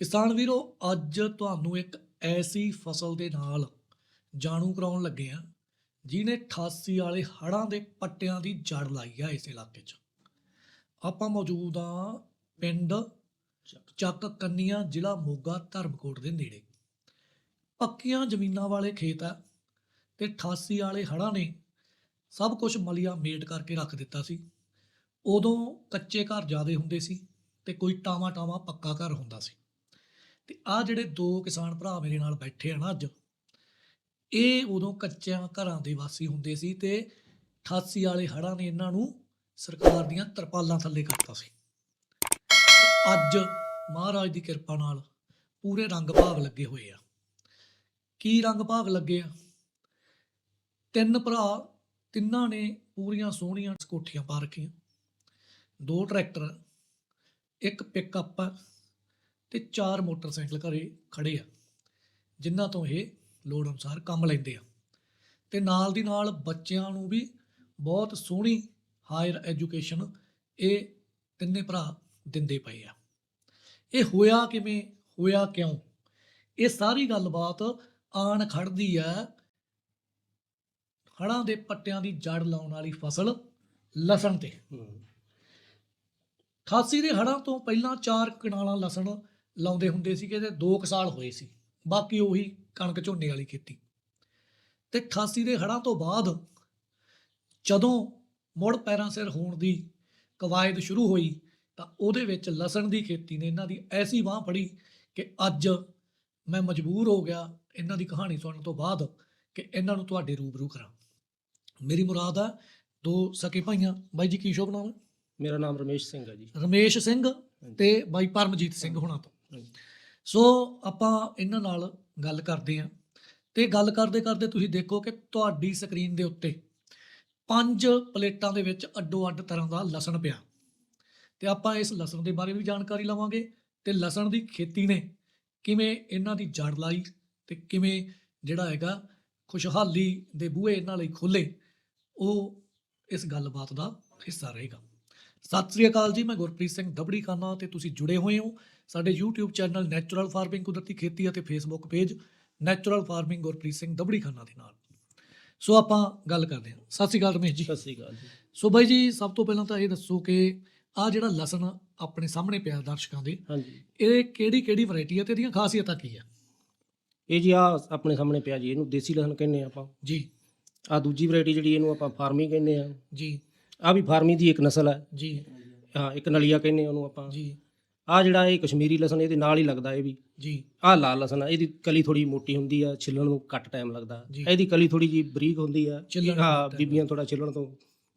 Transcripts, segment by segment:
ਕਿਸਾਨ ਵੀਰੋ, ਅੱਜ ਤੁਹਾਨੂੰ ਇੱਕ ਐਸੀ ਫਸਲ ਦੇ ਨਾਲ ਜਾਣੂ ਕਰਾਉਣ ਲੱਗੇ ਆ ਜਿਹਨੇ 88 ਵਾਲੇ ਹੜ੍ਹਾਂ ਦੇ ਪੱਟਿਆਂ ਦੀ ਜੜ ਲਾਈ ਆ ਇਸ ਇਲਾਕੇ 'ਚ। ਆਪਾਂ ਮੌਜੂਦ ਆ ਪਿੰਡ ਚੱਕ ਕੰਨੀਆਂ, ਜ਼ਿਲ੍ਹਾ ਮੋਗਾ, ਧਰਮਕੋਟ ਦੇ ਨੇੜੇ। ਪੱਕੀਆਂ ਜ਼ਮੀਨਾਂ ਵਾਲੇ ਖੇਤ ਆ ਤੇ 88 ਵਾਲੇ ਹੜ੍ਹਾਂ ਨੇ ਸਭ ਕੁਝ ਮਲੀਆ ਮੇਟ ਕਰਕੇ ਰੱਖ ਦਿੱਤਾ ਸੀ। ਉਦੋਂ ਕੱਚੇ ਘਰ ਜ਼ਿਆਦੇ ਹੁੰਦੇ ਸੀ ਤੇ ਕੋਈ ਟਾਵਾ ਟਾਵਾ ਪੱਕਾ ਘਰ ਹੁੰਦਾ ਸੀ। ਤੇ ਆ ਜਿਹੜੇ ਦੋ ਕਿਸਾਨ ਭਰਾ ਮੇਰੇ ਨਾਲ ਬੈਠੇ ਆ ਨਾ ਅੱਜ, ਇਹ ਉਦੋਂ ਕੱਚਿਆਂ ਘਰਾਂ ਦੇ ਵਾਸੀ ਹੁੰਦੇ ਸੀ ਤੇ 88 ਵਾਲੇ ਹੜ੍ਹਾਂ ਨੇ ਇਹਨਾਂ ਨੂੰ ਸਰਕਾਰ ਦੀਆਂ ਤਰਪਾਲਾਂ ਥੱਲੇ ਕਰਤਾ ਸੀ। ਅੱਜ ਮਹਾਰਾਜ ਦੀ ਕਿਰਪਾ ਨਾਲ ਪੂਰੇ ਰੰਗ ਭਾਗ ਲੱਗੇ ਹੋਏ ਆ। ਕੀ ਰੰਗ ਭਾਗ ਲੱਗੇ ਆ? ਤਿੰਨ ਭਰਾ, ਤਿੰਨਾਂ ਨੇ ਪੂਰੀਆਂ ਸੋਹਣੀਆਂ ਕੋਠੀਆਂ ਪਾ ਰੱਖੀਆਂ। ਦੋ ਟਰੈਕਟਰ, ਇੱਕ ਪਿਕਅਪ ਤੇ ਚਾਰ ਮੋਟਰਸਾਈਕਲ ਘਰੇ ਖੜੇ ਆ ਜਿਨ੍ਹਾਂ ਤੋਂ ਇਹ ਲੋੜ ਅਨੁਸਾਰ ਕੰਮ ਲੈਂਦੇ ਆ। ਤੇ ਨਾਲ ਦੀ ਨਾਲ ਬੱਚਿਆਂ ਨੂੰ ਵੀ ਬਹੁਤ ਸੋਹਣੀ ਹਾਇਰ ਐਜੂਕੇਸ਼ਨ ਇਹ ਤਿੰਨੇ ਭਰਾ ਦਿੰਦੇ ਪਏ ਆ। ਇਹ ਹੋਇਆ ਕਿਵੇਂ ਹੋਇਆ ਕਿਉਂ? ਇਹ ਸਾਰੀ ਗੱਲਬਾਤ ਆਣ ਖੜਦੀ ਆ ਹੜਾਂ ਦੇ ਪੱਟਿਆਂ ਦੀ ਜੜ ਲਾਉਣ ਵਾਲੀ ਫਸਲ ਲਸਣ ਤੇ। 88 ਦੇ ਹੜਾਂ ਤੋਂ ਪਹਿਲਾਂ ਚਾਰ ਕਨਾਲਾਂ ਲਸਣ ਲਾਉਂਦੇ ਹੁੰਦੇ ਸੀ ਕਿ ਤੇ 2 ਸਾਲ ਹੋਏ ਸੀ। ਬਾਕੀ ਉਹੀ ਕਣਕ ਝੋਨੇ ਵਾਲੀ ਖੇਤੀ। ਤੇ 88 ਦੇ ਹੜਾਂ ਤੋਂ ਬਾਅਦ ਜਦੋਂ ਮੁੜ ਪੈਰਾਂ ਸਿਰ ਹੋਣ ਦੀ ਕਵਾਇਦ ਸ਼ੁਰੂ ਹੋਈ ਤਾਂ ਉਹਦੇ ਵਿੱਚ ਲਸਣ ਦੀ ਖੇਤੀ ਨੇ ਇਹਨਾਂ ਦੀ ਐਸੀ ਬਾਹ ਫੜੀ ਕਿ ਅੱਜ ਮੈਂ ਮਜਬੂਰ ਹੋ ਗਿਆ ਇਹਨਾਂ ਦੀ ਕਹਾਣੀ ਸੁਣਨ ਤੋਂ ਬਾਅਦ ਕਿ ਇਹਨਾਂ ਨੂੰ ਤੁਹਾਡੇ ਰੂਬਰੂ ਕਰਾਂ। ਮੇਰੀ ਮੁਰਾਦ ਆ ਦੋ ਸਕੇ ਭਾਈਆਂ। ਬਾਈ ਜੀ ਕੀ ਸ਼ੁਭ ਨਾਮ ਹੈ? ਮੇਰਾ ਨਾਮ ਰਮੇਸ਼ ਸਿੰਘ ਹੈ ਜੀ। ਰਮੇਸ਼ ਸਿੰਘ ਤੇ ਬਾਈ ਪਰਮਜੀਤ ਸਿੰਘ ਹੋਣਾ ਤੋਂ। ਸੋ ਆਪਾਂ ਇਹਨਾਂ ਨਾਲ ਗੱਲ ਕਰਦੇ ਹਾਂ ਤੇ ਗੱਲ ਕਰਦੇ ਕਰਦੇ ਤੁਸੀਂ ਦੇਖੋ ਕਿ ਤੁਹਾਡੀ ਸਕਰੀਨ ਦੇ ਉੱਤੇ ਪੰਜ ਪਲੇਟਾਂ ਦੇ ਵਿੱਚ ਅੱਡੋ ਅੱਡ ਤਰ੍ਹਾਂ ਦਾ ਲਸਣ ਪਿਆ। ਤੇ ਆਪਾਂ ਇਸ ਲਸਣ ਦੇ ਬਾਰੇ ਵੀ ਜਾਣਕਾਰੀ ਲਵਾਂਗੇ ਤੇ ਲਸਣ ਦੀ ਖੇਤੀ ਨੇ ਕਿਵੇਂ ਇਹਨਾਂ ਦੀ ਜੜ ਲਾਈ ਤੇ ਕਿਵੇਂ ਜਿਹੜਾ ਹੈਗਾ ਖੁਸ਼ਹਾਲੀ ਦੇ ਬੂਹੇ ਇਹਨਾਂ ਲਈ ਖੋਲੇ ਉਹ ਇਸ ਗੱਲਬਾਤ ਦਾ ਹਿੱਸਾ ਰਹੇਗਾ। ਸਤਿ ਸ੍ਰੀ ਅਕਾਲ ਜੀ, ਮੈਂ ਗੁਰਪ੍ਰੀਤ ਸਿੰਘ ਦਬੜੀ ਖਾਨਾ ਤੇ ਤੁਸੀਂ ਜੁੜੇ ਹੋਏ ਹੋ ਸਾਡੇ YouTube ਚੈਨਲ ਨੈਚੁਰਲ ਫਾਰਮਿੰਗ ਕੁਦਰਤੀ ਖੇਤੀ ਅਤੇ Facebook page natural farming Gurpreet Singh Dabrikhana ਦੇ ਨਾਲ। ਸੋ ਆਪਾਂ ਗੱਲ ਕਰਦੇ ਹਾਂ। ਸਤਿ ਸ੍ਰੀ ਅਕਾਲ ਰਮੇਸ਼ ਜੀ। ਸਤਿ ਸ੍ਰੀ ਅਕਾਲ ਜੀ। ਸੋ ਬਾਈ ਜੀ ਸਭ ਤੋਂ ਪਹਿਲਾਂ ਤਾਂ ਇਹ ਦੱਸੋ ਕਿ ਆ ਜਿਹੜਾ ਲਸਣ ਆਪਣੇ ਸਾਹਮਣੇ ਪਿਆ ਦਰਸ਼ਕਾਂ ਦੇ ਹਾਂਜੀ। ਇਹ ਕਿਹੜੀ ਕਿਹੜੀ ਵੈਰਾਈਟੀ ਹੈ ਤੇ ਇਹਦੀਆਂ ਖਾਸੀਅਤਾਂ ਕੀ ਆ? ਇਹ ਜੀ ਆ ਆਪਣੇ ਸਾਹਮਣੇ ਪਿਆ ਜੀ ਇਹਨੂੰ ਦੇਸੀ ਲਸਣ ਕਹਿੰਦੇ ਆ ਆਪਾਂ। ਜੀ। ਆ ਦੂਜੀ ਵੈਰਾਈਟੀ ਜਿਹੜੀ ਇਹਨੂੰ ਆਪਾਂ ਫਾਰਮੀ ਕਹਿੰਦੇ ਆ ਜੀ। ਆ ਵੀ ਫਾਰਮੀ ਦੀ ਇੱਕ ਨਸਲ ਹੈ ਜੀ। ਹਾਂ ਇੱਕ ਨਲੀਆ ਕਹਿੰਦੇ ਉਹਨੂੰ ਆਪਾਂ। ਜੀ। ਆ ਜਿਹੜਾ ਇਹ ਕਸ਼ਮੀਰੀ ਲਸਣ ਇਹਦੇ ਨਾਲ ਹੀ ਲੱਗਦਾ ਇਹ ਵੀ। ਜੀ। ਆ ਲਾਲ ਲਸਣ ਆ ਇਹਦੀ ਕਲੀ ਥੋੜੀ ਮੋਟੀ ਹੁੰਦੀ ਆ ਛਿੱਲਣ ਨੂੰ ਘੱਟ ਟਾਈਮ ਲੱਗਦਾ। ਜੀ। ਇਹਦੀ ਕਲੀ ਥੋੜੀ ਜੀ ਬਰੀਕ ਹੁੰਦੀ ਆ ਛਿੱਲਣ ਨੂੰ ਹਾਂ ਘੱਟ time ਬੀਬੀਆਂ ਥੋੜਾ ਛਿੱਲਣ ਤੋਂ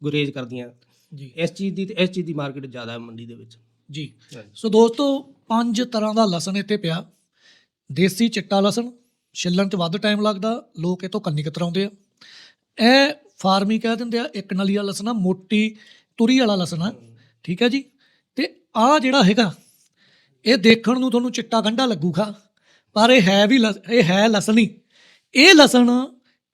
ਗੁਰੇਜ਼ ਕਰਦੀਆਂ। ਜੀ। ਇਸ ਚੀਜ਼ ਦੀ ਤੇ ਇਸ ਚੀਜ਼ ਦੀ ਮਾਰਕੀਟ ਜ਼ਿਆਦਾ ਹੈ ਮੰਡੀ ਦੇ ਵਿੱਚ। ਜੀ। ਸੋ ਦੋਸਤੋ ਪੰਜ ਤਰ੍ਹਾਂ ਦਾ ਲਸਣ ਇੱਥੇ ਪਿਆ। ਦੇਸੀ ਚਿੱਟਾ ਲਸਣ ਛਿੱਲਣ 'ਚ ਵੱਧ ਟਾਈਮ ਲੱਗਦਾ ਲੋਕ ਇਹ ਤੋਂ ਕੰਨੀ ਕਤਰਾਉਂਦੇ ਆ। ਇਹ ਫਾਰਮੀ ਕਹਿ ਦਿੰਦੇ ਆ ਇੱਕ ਨਲੀਆ ਲਸਣ ਆ ਮੋਟੀ ਤੁਰੀ ਵਾਲਾ ਲਸਣ ਆ। ਠੀਕ ਹੈ ਜੀ? ਤੇ ਆ ਜਿਹੜਾ ਹੈਗਾ ਇਹ ਦੇਖਣ ਨੂੰ ਤੁਹਾਨੂੰ ਚਿੱਟਾ ਗੰਢਾ ਲੱਗੂਗਾ, ਪਰ ਇਹ ਹੈ ਵੀ ਲਸ- ਇਹ ਹੈ ਲਸਣੀ ਇਹ ਲਸਣ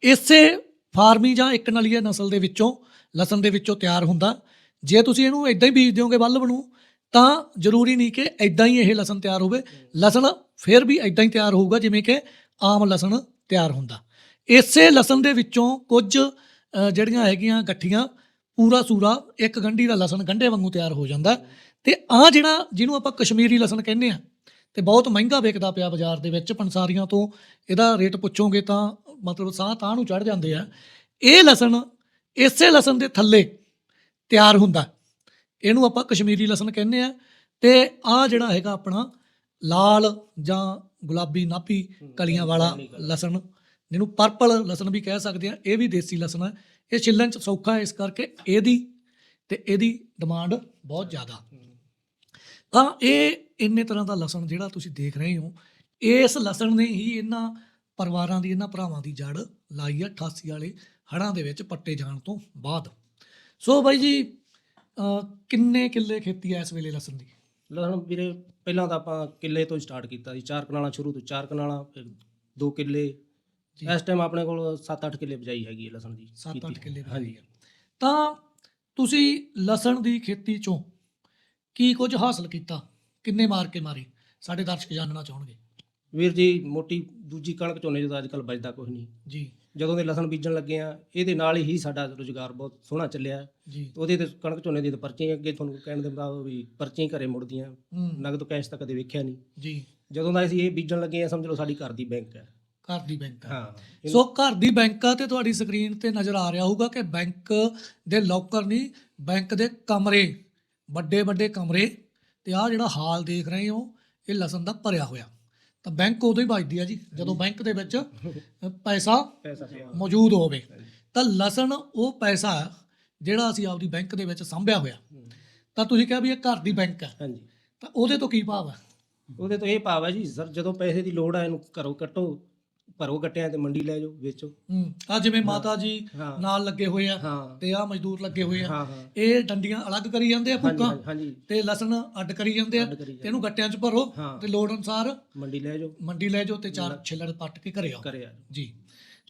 ਇਸੇ ਫਾਰਮੀ ਜਾਂ ਇੱਕ ਨਲੀਏ ਨਸਲ ਦੇ ਵਿੱਚੋਂ, ਲਸਣ ਦੇ ਵਿੱਚੋਂ ਤਿਆਰ ਹੁੰਦਾ। ਜੇ ਤੁਸੀਂ ਇਹਨੂੰ ਇਦਾਂ ਹੀ ਬੀਜ ਦਿਓਗੇ ਵੱਲ ਬਣੂ ਤਾਂ ਜ਼ਰੂਰੀ ਨਹੀਂ ਕਿ ਇਦਾਂ ਹੀ ਇਹ ਲਸਣ ਤਿਆਰ ਹੋਵੇ। ਲਸਣ ਫਿਰ ਵੀ ਇਦਾਂ ਹੀ ਤਿਆਰ ਹੋਊਗਾ, ਜਿਵੇਂ ਕਿ ਆਮ ਲਸਣ ਤਿਆਰ ਹੁੰਦਾ। ਇਸੇ ਲਸਣ ਦੇ ਵਿੱਚੋਂ ਕੁਝ ਜਿਹੜੀਆਂ ਹੈਗੀਆਂ ਗੱਠੀਆਂ, ਪੂਰਾ ਸੂਰਾ ਇੱਕ ਗੰਢੀ ਦਾ ਲਸਣ ਗੰਢੇ ਵਾਂਗੂ ਤਿਆਰ ਹੋ ਜਾਂਦਾ। ਤੇ ਆ ਜਿਹੜਾ ਜਿਹਨੂੰ ਆਪਾਂ ਕਸ਼ਮੀਰੀ ਲਸਣ ਕਹਿੰਦੇ ਆ ਤੇ ਬਹੁਤ ਮਹਿੰਗਾ ਵਿਕਦਾ ਪਿਆ ਬਾਜ਼ਾਰ ਦੇ ਵਿੱਚ ਪੰਸਾਰੀਆਂ ਤੋਂ ਇਹਦਾ ਰੇਟ ਪੁੱਛੋਗੇ ਤਾਂ ਮਤਲਬ ਸਾਹ ਤਾਂ ਨੂੰ ਚੜ ਜਾਂਦੇ ਆ। ਇਹ ਲਸਣ ਇਸੇ ਲਸਣ ਦੇ ਥੱਲੇ ਤਿਆਰ ਹੁੰਦਾ। ਇਹਨੂੰ ਆਪਾਂ ਕਸ਼ਮੀਰੀ ਲਸਣ ਕਹਿੰਦੇ ਆ ਤੇ ਆ ਜਿਹੜਾ ਹੈਗਾ ਆਪਣਾ ਲਾਲ ਜਾਂ ਗੁਲਾਬੀ ਨਾਭੀ ਕਲੀਆਂ ਵਾਲਾ ਲਸਣ ਜਿਹਨੂੰ ਪਰਪਲ ਲਸਣ ਵੀ ਕਹਿ ਸਕਦੇ ਆ ਇਹ ਵੀ ਦੇਸੀ ਲਸਣ ਹੈ ਇਹ ਛਿੱਲਣ ਚ ਸੌਖਾ ਹੈ ਇਸ ਕਰਕੇ ਇਹਦੀ ਤੇ ਇਹਦੀ ਡਿਮਾਂਡ ਬਹੁਤ ਜ਼ਿਆਦਾ। ਤਾਂ ਇਹ ਇੰਨੇ ਤਰ੍ਹਾਂ ਦਾ ਲਸਣ ਜਿਹੜਾ ਤੁਸੀਂ ਦੇਖ ਰਹੇ ਹੋ ਇਸ ਲਸਣ ਨੇ ਹੀ ਇਹਨਾਂ ਪਰਿਵਾਰਾਂ ਦੀ ਇਹਨਾਂ ਭਰਾਵਾਂ ਦੀ ਜੜ ਲਾਈ ਆ 88 ਵਾਲੇ ਹੜਾਂ ਦੇ ਵਿੱਚ ਪੱਟੇ ਜਾਣ ਤੋਂ ਬਾਅਦ। ਸੋ ਬਾਈ ਜੀ ਕਿੰਨੇ ਕਿੱਲੇ ਖੇਤੀ ਐ ਇਸ ਵੇਲੇ ਲਸਣ ਦੀ? ਲਸਣ ਵੀਰੇ ਪਹਿਲਾਂ ਤਾਂ ਆਪਾਂ ਕਿੱਲੇ ਤੋਂ ਸਟਾਰਟ ਕੀਤਾ ਸੀ ਚਾਰ ਕਨਾਲਾਂ ਸ਼ੁਰੂ ਤੋਂ ਚਾਰ ਕਨਾਲਾਂ ਫਿਰ ਦੋ ਕਿੱਲੇ। ਇਸ ਟਾਈਮ ਆਪਣੇ ਕੋਲ 7-8 ਕਿੱਲੇ ਬਜਾਈ ਹੈਗੀ ਹੈ ਲਸਣ ਦੀ 7-8 ਕੀਤੀ। ਕਿੱਲੇ ਹਾਂਜੀ। ਤਾਂ ਤੁਸੀਂ ਲਸਣ ਦੀ ਖੇਤੀ ਚੋਂ ਕੀ ਕੁਝ ਹਾਸਲ ਕੀਤਾ? ਕਿੰਨੇ ਮਾਰ ਕੇ ਮਾਰੇ? ਸਾਡੇ ਦਰਸ਼ਕ ਜਾਣਨਾ ਚਾਹਣਗੇ। ਵੀਰ ਜੀ ਮੋਟੀ ਦੂਜੀ ਕਣਕ ਝੋਨੇ ਜਦੋਂ ਅੱਜ ਕੱਲ ਬਚਦਾ ਕੁਝ ਨਹੀਂ। ਜੀ। ਜਦੋਂ ਦੇ ਲਸਣ ਬੀਜਣ ਲੱਗੇ ਆ ਇਹਦੇ ਨਾਲ ਹੀ ਸਾਡਾ ਰੋਜ਼ਗਾਰ ਬਹੁਤ ਸੋਹਣਾ ਚੱਲਿਆ। ਜੀ। ਉਹਦੇ ਤੇ ਕਣਕ ਝੋਨੇ ਦੀ ਤਾਂ ਪਰਚੀਆਂ ਅੱਗੇ ਤੁਹਾਨੂੰ ਕਹਿਣ ਦੇ ਮੁਤਾਬਕ ਵੀ ਪਰਚੀਆਂ ਹੀ ਘਰੇ ਮੁੜਦੀਆਂ। ਨਗਦ ਕੈਸ਼ ਤਾਂ ਕਦੇ ਵੇਖਿਆ ਨਹੀਂ। ਜੀ। ਜਦੋਂ ਦਾ ਅਸੀਂ ਇਹ ਬੀਜਣ ਲੱਗੇ ਆ ਸਮਝ ਲਓ ਸਾਡੀ ਘਰ ਦੀ ਬੈਂਕ ਹੈ ਘਰ ਦੀ ਬੈਂਕ ਹਾਂ। ਸੋ ਘਰ ਦੀ ਬੈਂਕ ਤੇ ਤੁਹਾਡੀ ਸਕਰੀਨ ਤੇ ਨਜ਼ਰ ਆ ਰਿਹਾ ਹੋਊਗਾ ਕਿ ਬੈਂਕ ਦੇ ਲੋਕਰ ਨਹੀਂ ਬੈਂਕ ਦੇ ਕਮਰੇ। ਵੱਡੇ ਵੱਡੇ ਕਮਰੇ ਤੇ ਆ ਜਿਹੜਾ ਹਾਲ ਦੇਖ ਰਹੇ ਹੋ ਇਹ ਲਸਣ ਦਾ ਭਰਿਆ ਹੋਇਆ। ਤਾਂ ਬੈਂਕ ਉਦੋਂ ਹੀ ਵੱਜਦੀ ਆ ਜੀ ਜਦੋਂ ਬੈਂਕ ਦੇ ਵਿੱਚ ਪੈਸਾ ਮੌਜੂਦ ਹੋਵੇ। ਤਾਂ ਲਸਣ ਉਹ ਪੈਸਾ ਜਿਹੜਾ ਅਸੀਂ ਆਪਦੀ ਬੈਂਕ ਦੇ ਵਿੱਚ ਸੰਭਿਆ ਹੋਇਆ। ਤਾਂ ਤੁਸੀਂ ਕਿਹਾ ਵੀ ਇਹ ਘਰ ਦੀ ਬੈਂਕ ਹੈ ਹਾਂਜੀ। ਤਾਂ ਉਹਦੇ ਤੋਂ ਕੀ ਭਾਵ ਹੈ ਉਹਦੇ ਤੋਂ ਇਹ ਭਾਵ ਹੈ ਜੀ ਸਰ ਜਦੋਂ ਪੈਸੇ ਦੀ ਲੋੜ ਆ ਇਹਨੂੰ ਘਰੋਂ ਕੱਟੋ। ਭਰੋ ਗੱਟਿਆਂ ਤੇ ਮੰਡੀ ਲੈ ਜਾਓ ਵੇਚੋ। ਹੂੰ ਆ ਜਿਵੇਂ ਮਾਤਾ ਜੀ ਹਾਂ। ਨਾਲ ਲੱਗੇ ਹੋਏ ਆ ਹਾਂ। ਤੇ ਆ ਮਜ਼ਦੂਰ ਲੱਗੇ ਹੋਏ ਆ। ਹਾਂ ਹਾਂ। ਇਹ ਡੰਡੀਆਂ ਅਲੱਗ ਕਰੀ ਜਾਂਦੇ ਆ ਹਾਂਜੀ ਫੁੱਕਾਂ ਹਾਂਜੀ, ਹਾਂਜੀ। ਤੇ ਲਸਣ ਅੱਡ ਕਰੀ ਜਾਂਦੇ ਆ ਅੱਡ ਕਰੀ ਤੇ ਇਹਨੂੰ ਗੱਟਿਆਂ 'ਚ ਭਰੋ ਹਾਂ। ਤੇ ਲੋੜ ਅਨੁਸਾਰ ਮੰਡੀ ਲੈ ਜਾਓ। ਮੰਡੀ ਲੈ ਜਾਓ ਤੇ ਚਾਰ ਛਿੱਲੜ ਪੱਟ ਕੇ ਘਰੇ ਆਓ। ਕਰਿਆ ਜੀ।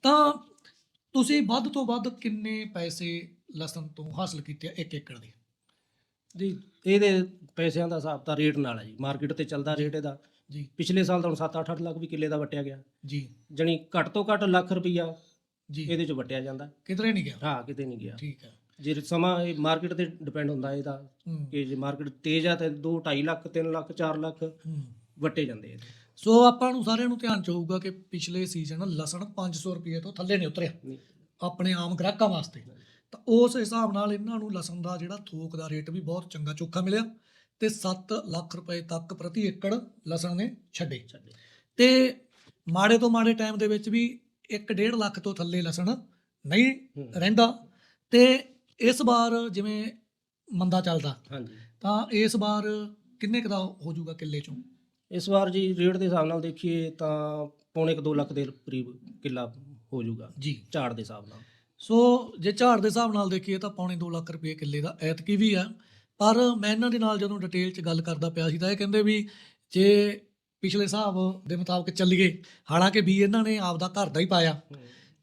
ਤਾਂ ਤੁਸੀਂ ਵੱਧ ਤੋਂ ਵੱਧ ਕਿੰਨੇ ਪੈਸੇ ਲਸਣ ਤੋਂ ਹਾਸਲ ਕੀਤੇ ਆ ਇੱਕ ਏਕੜ ਦੇ? ਜੀ ਇਹਦੇ ਪੈਸਿਆਂ ਦਾ ਹਿਸਾਬ ਤਾਂ ਰੇਟ ਨਾਲ ਹੈ ਜੀ। ਮਾਰਕੀਟ ਤੇ ਚੱਲਦਾ ਰੇਟ ਇਹਦਾ। ਜੀ। ਪਿਛਲੇ ਸਾਲ ਤਾਂ ਹੁਣ 7-8 ਲੱਖ ਵੀ ਕਿੱਲੇ ਦਾ ਵਟਿਆ ਗਿਆ। ਜੀ। ਜਣੀ ਘੱਟ ਤੋਂ ਘੱਟ ਲੱਖ ਰੁਪਈਆ ਜੀ। ਇਹਦੇ ਚ ਵਟਿਆ ਜਾਂਦਾ। ਕਿਧਰੇ ਨਹੀਂ ਗਿਆ? ਹਾਂ ਕਿਤੇ ਨਹੀਂ ਗਿਆ। ਠੀਕ ਹੈ ਜੇ ਸਮਾਂ ਇਹ ਮਾਰਕੀਟ ਤੇ ਡਿਪੈਂਡ ਹੁੰਦਾ ਇਹਦਾ ਕਿ ਜੇ ਮਾਰਕੀਟ ਤੇਜ਼ ਆ ਤੇ 2 2.5 ਲੱਖ 3 ਲੱਖ 4 ਲੱਖ ਵਟੇ ਜਾਂਦੇ ਇਹਦੇ। ਸੋ ਆਪਾਂ ਨੂੰ ਸਾਰਿਆਂ ਨੂੰ ਧਿਆਨ ਚ ਹੋਊਗਾ ਕਿ ਪਿਛਲੇ ਸੀਜ਼ਨ ਲਸਣ 500 ਰੁਪਏ ਤੋਂ ਥੱਲੇ ਨਹੀਂ ਉਤਰਿਆ। ਆਪਣੇ ਆਮ ਗ੍ਰਾਹਕਾਂ ਵਾਸਤੇ। ਤਾਂ ਉਸ ਹਿਸਾਬ ਨਾਲ ਇਹਨਾਂ ਨੂੰ ਲਸਣ ਦਾ ਜਿਹੜਾ ਥੋਕ ਦਾ ਰੇਟ ਵੀ ਬਹੁਤ ਚੰਗਾ ਚੋਖਾ ਮਿਲਿਆ। ਤੇ 7 ਲੱਖ ਰੁਪਏ ਤੱਕ ਪ੍ਰਤੀ ਏਕੜ ਲਸਣ ਨੇ ਛੱਡੇ। ਤੇ ਮਾੜੇ ਤੋਂ ਮਾੜੇ ਟਾਈਮ ਦੇ ਵਿੱਚ ਵੀ 1.5 ਲੱਖ ਤੋਂ ਥੱਲੇ ਲਸਣ ਨਹੀਂ। ਰਹਿੰਦਾ। ਤੇ ਇਸ ਵਾਰ ਜਿਵੇਂ ਮੰਦਾ ਚੱਲਦਾ ਹਾਂਜੀ। ਤਾਂ ਇਸ ਵਾਰ ਕਿੰਨੇ ਕੁ ਦਾ ਹੋ ਜਾਊਗਾ ਕਿੱਲੇ ਚੋਂ? ਇਸ ਵਾਰ ਜੀ ਰੇਟ ਦੇ ਹਿਸਾਬ ਨਾਲ ਦੇਖੀਏ ਤਾਂ ਪੌਣੇ 2 ਲੱਖ ਦੇ ਕਰੀਬ ਕਿੱਲਾ ਹੋ ਜਾਊਗਾ ਜੀ। ਝਾੜ ਦੇ ਹਿਸਾਬ ਨਾਲ। ਸੋ ਜੇ ਝਾੜ ਦੇ ਹਿਸਾਬ ਨਾਲ ਦੇਖੀਏ ਤਾਂ ਪੌਣੇ 2 ਲੱਖ ਰੁਪਏ ਕਿੱਲੇ ਦਾ ਐਤਕੀ ਵੀ ਆ। ਪਰ ਮੈਂ ਇਹਨਾਂ ਦੇ ਨਾਲ ਜਦੋਂ ਡਿਟੇਲ 'ਚ ਗੱਲ ਕਰਦਾ ਪਿਆ ਸੀ ਤਾਂ ਇਹ ਕਹਿੰਦੇ ਵੀ ਜੇ ਪਿਛਲੇ ਹਿਸਾਬ ਦੇ ਮੁਤਾਬਕ ਚੱਲੀਏ ਹਾਲਾਂਕਿ ਵੀ ਇਹਨਾਂ ਨੇ ਆਪਦਾ ਘਰ ਦਾ ਹੀ ਪਾਇਆ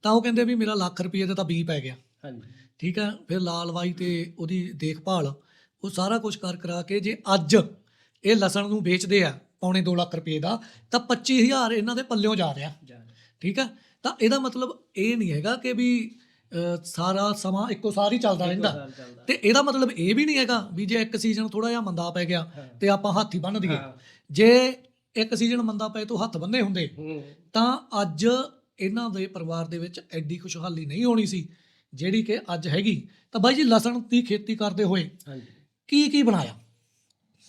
ਤਾਂ ਉਹ ਕਹਿੰਦੇ ਵੀ ਮੇਰਾ ਲੱਖ ਰੁਪਏ ਦਾ ਤਾਂ ਬੀ ਪੈ ਗਿਆ। ਹਾਂਜੀ। ਠੀਕ ਹੈ ਫਿਰ ਲਾਲ ਵਾਈ ਤੇ ਉਹਦੀ ਦੇਖਭਾਲ ਉਹ ਸਾਰਾ ਕੁਝ ਕਰ ਕਰਾ ਕੇ ਜੇ ਅੱਜ ਇਹ ਲਸਣ ਨੂੰ ਵੇਚਦੇ ਆ ਪੌਣੇ 2 ਲੱਖ ਰੁਪਏ ਦਾ ਤਾਂ 25000 ਇਹਨਾਂ ਦੇ ਪੱਲਿਓਂ ਜਾ ਰਿਹਾ। ਠੀਕ ਹੈ ਤਾਂ ਇਹਦਾ ਮਤਲਬ ਇਹ ਨਹੀਂ ਹੈਗਾ ਕਿ ਵੀ ਸਾਰਾ ਸਮਾਂ ਇੱਕੋ ਸਾਰ ਹੀ ਚੱਲਦਾ ਰਹਿੰਦਾ। ਤੇ ਇਹਦਾ ਮਤਲਬ ਇਹ ਵੀ ਨਹੀਂ ਹੈਗਾ ਵੀ ਜੇ ਇੱਕ ਸੀਜ਼ਨ ਥੋੜਾ ਜਿਹਾ ਮੰਦਾ ਪੈ ਗਿਆ ਹਾਂ। ਤੇ ਆਪਾਂ ਹੱਥ ਹੀ ਬੰਨ ਦਈਏ। ਜੇ ਇੱਕ ਸੀਜ਼ਨ ਮੰਦਾ ਪਏ ਤੋਂ ਹੱਥ ਬੰਨੇ ਹੁੰਦੇ। ਤਾਂ ਅੱਜ ਇਹਨਾਂ ਦੇ ਪਰਿਵਾਰ ਦੇ ਵਿੱਚ ਐਡੀ ਖੁਸ਼ਹਾਲੀ ਨਹੀਂ ਹੋਣੀ ਸੀ ਜਿਹੜੀ ਕਿ ਅੱਜ ਹੈਗੀ। ਤਾਂ ਬਾਈ ਜੀ ਲਸਣ ਦੀ ਖੇਤੀ ਕਰਦੇ ਹੋਏ ਹਾਂਜੀ। ਕੀ ਕੀ ਬਣਾਇਆ?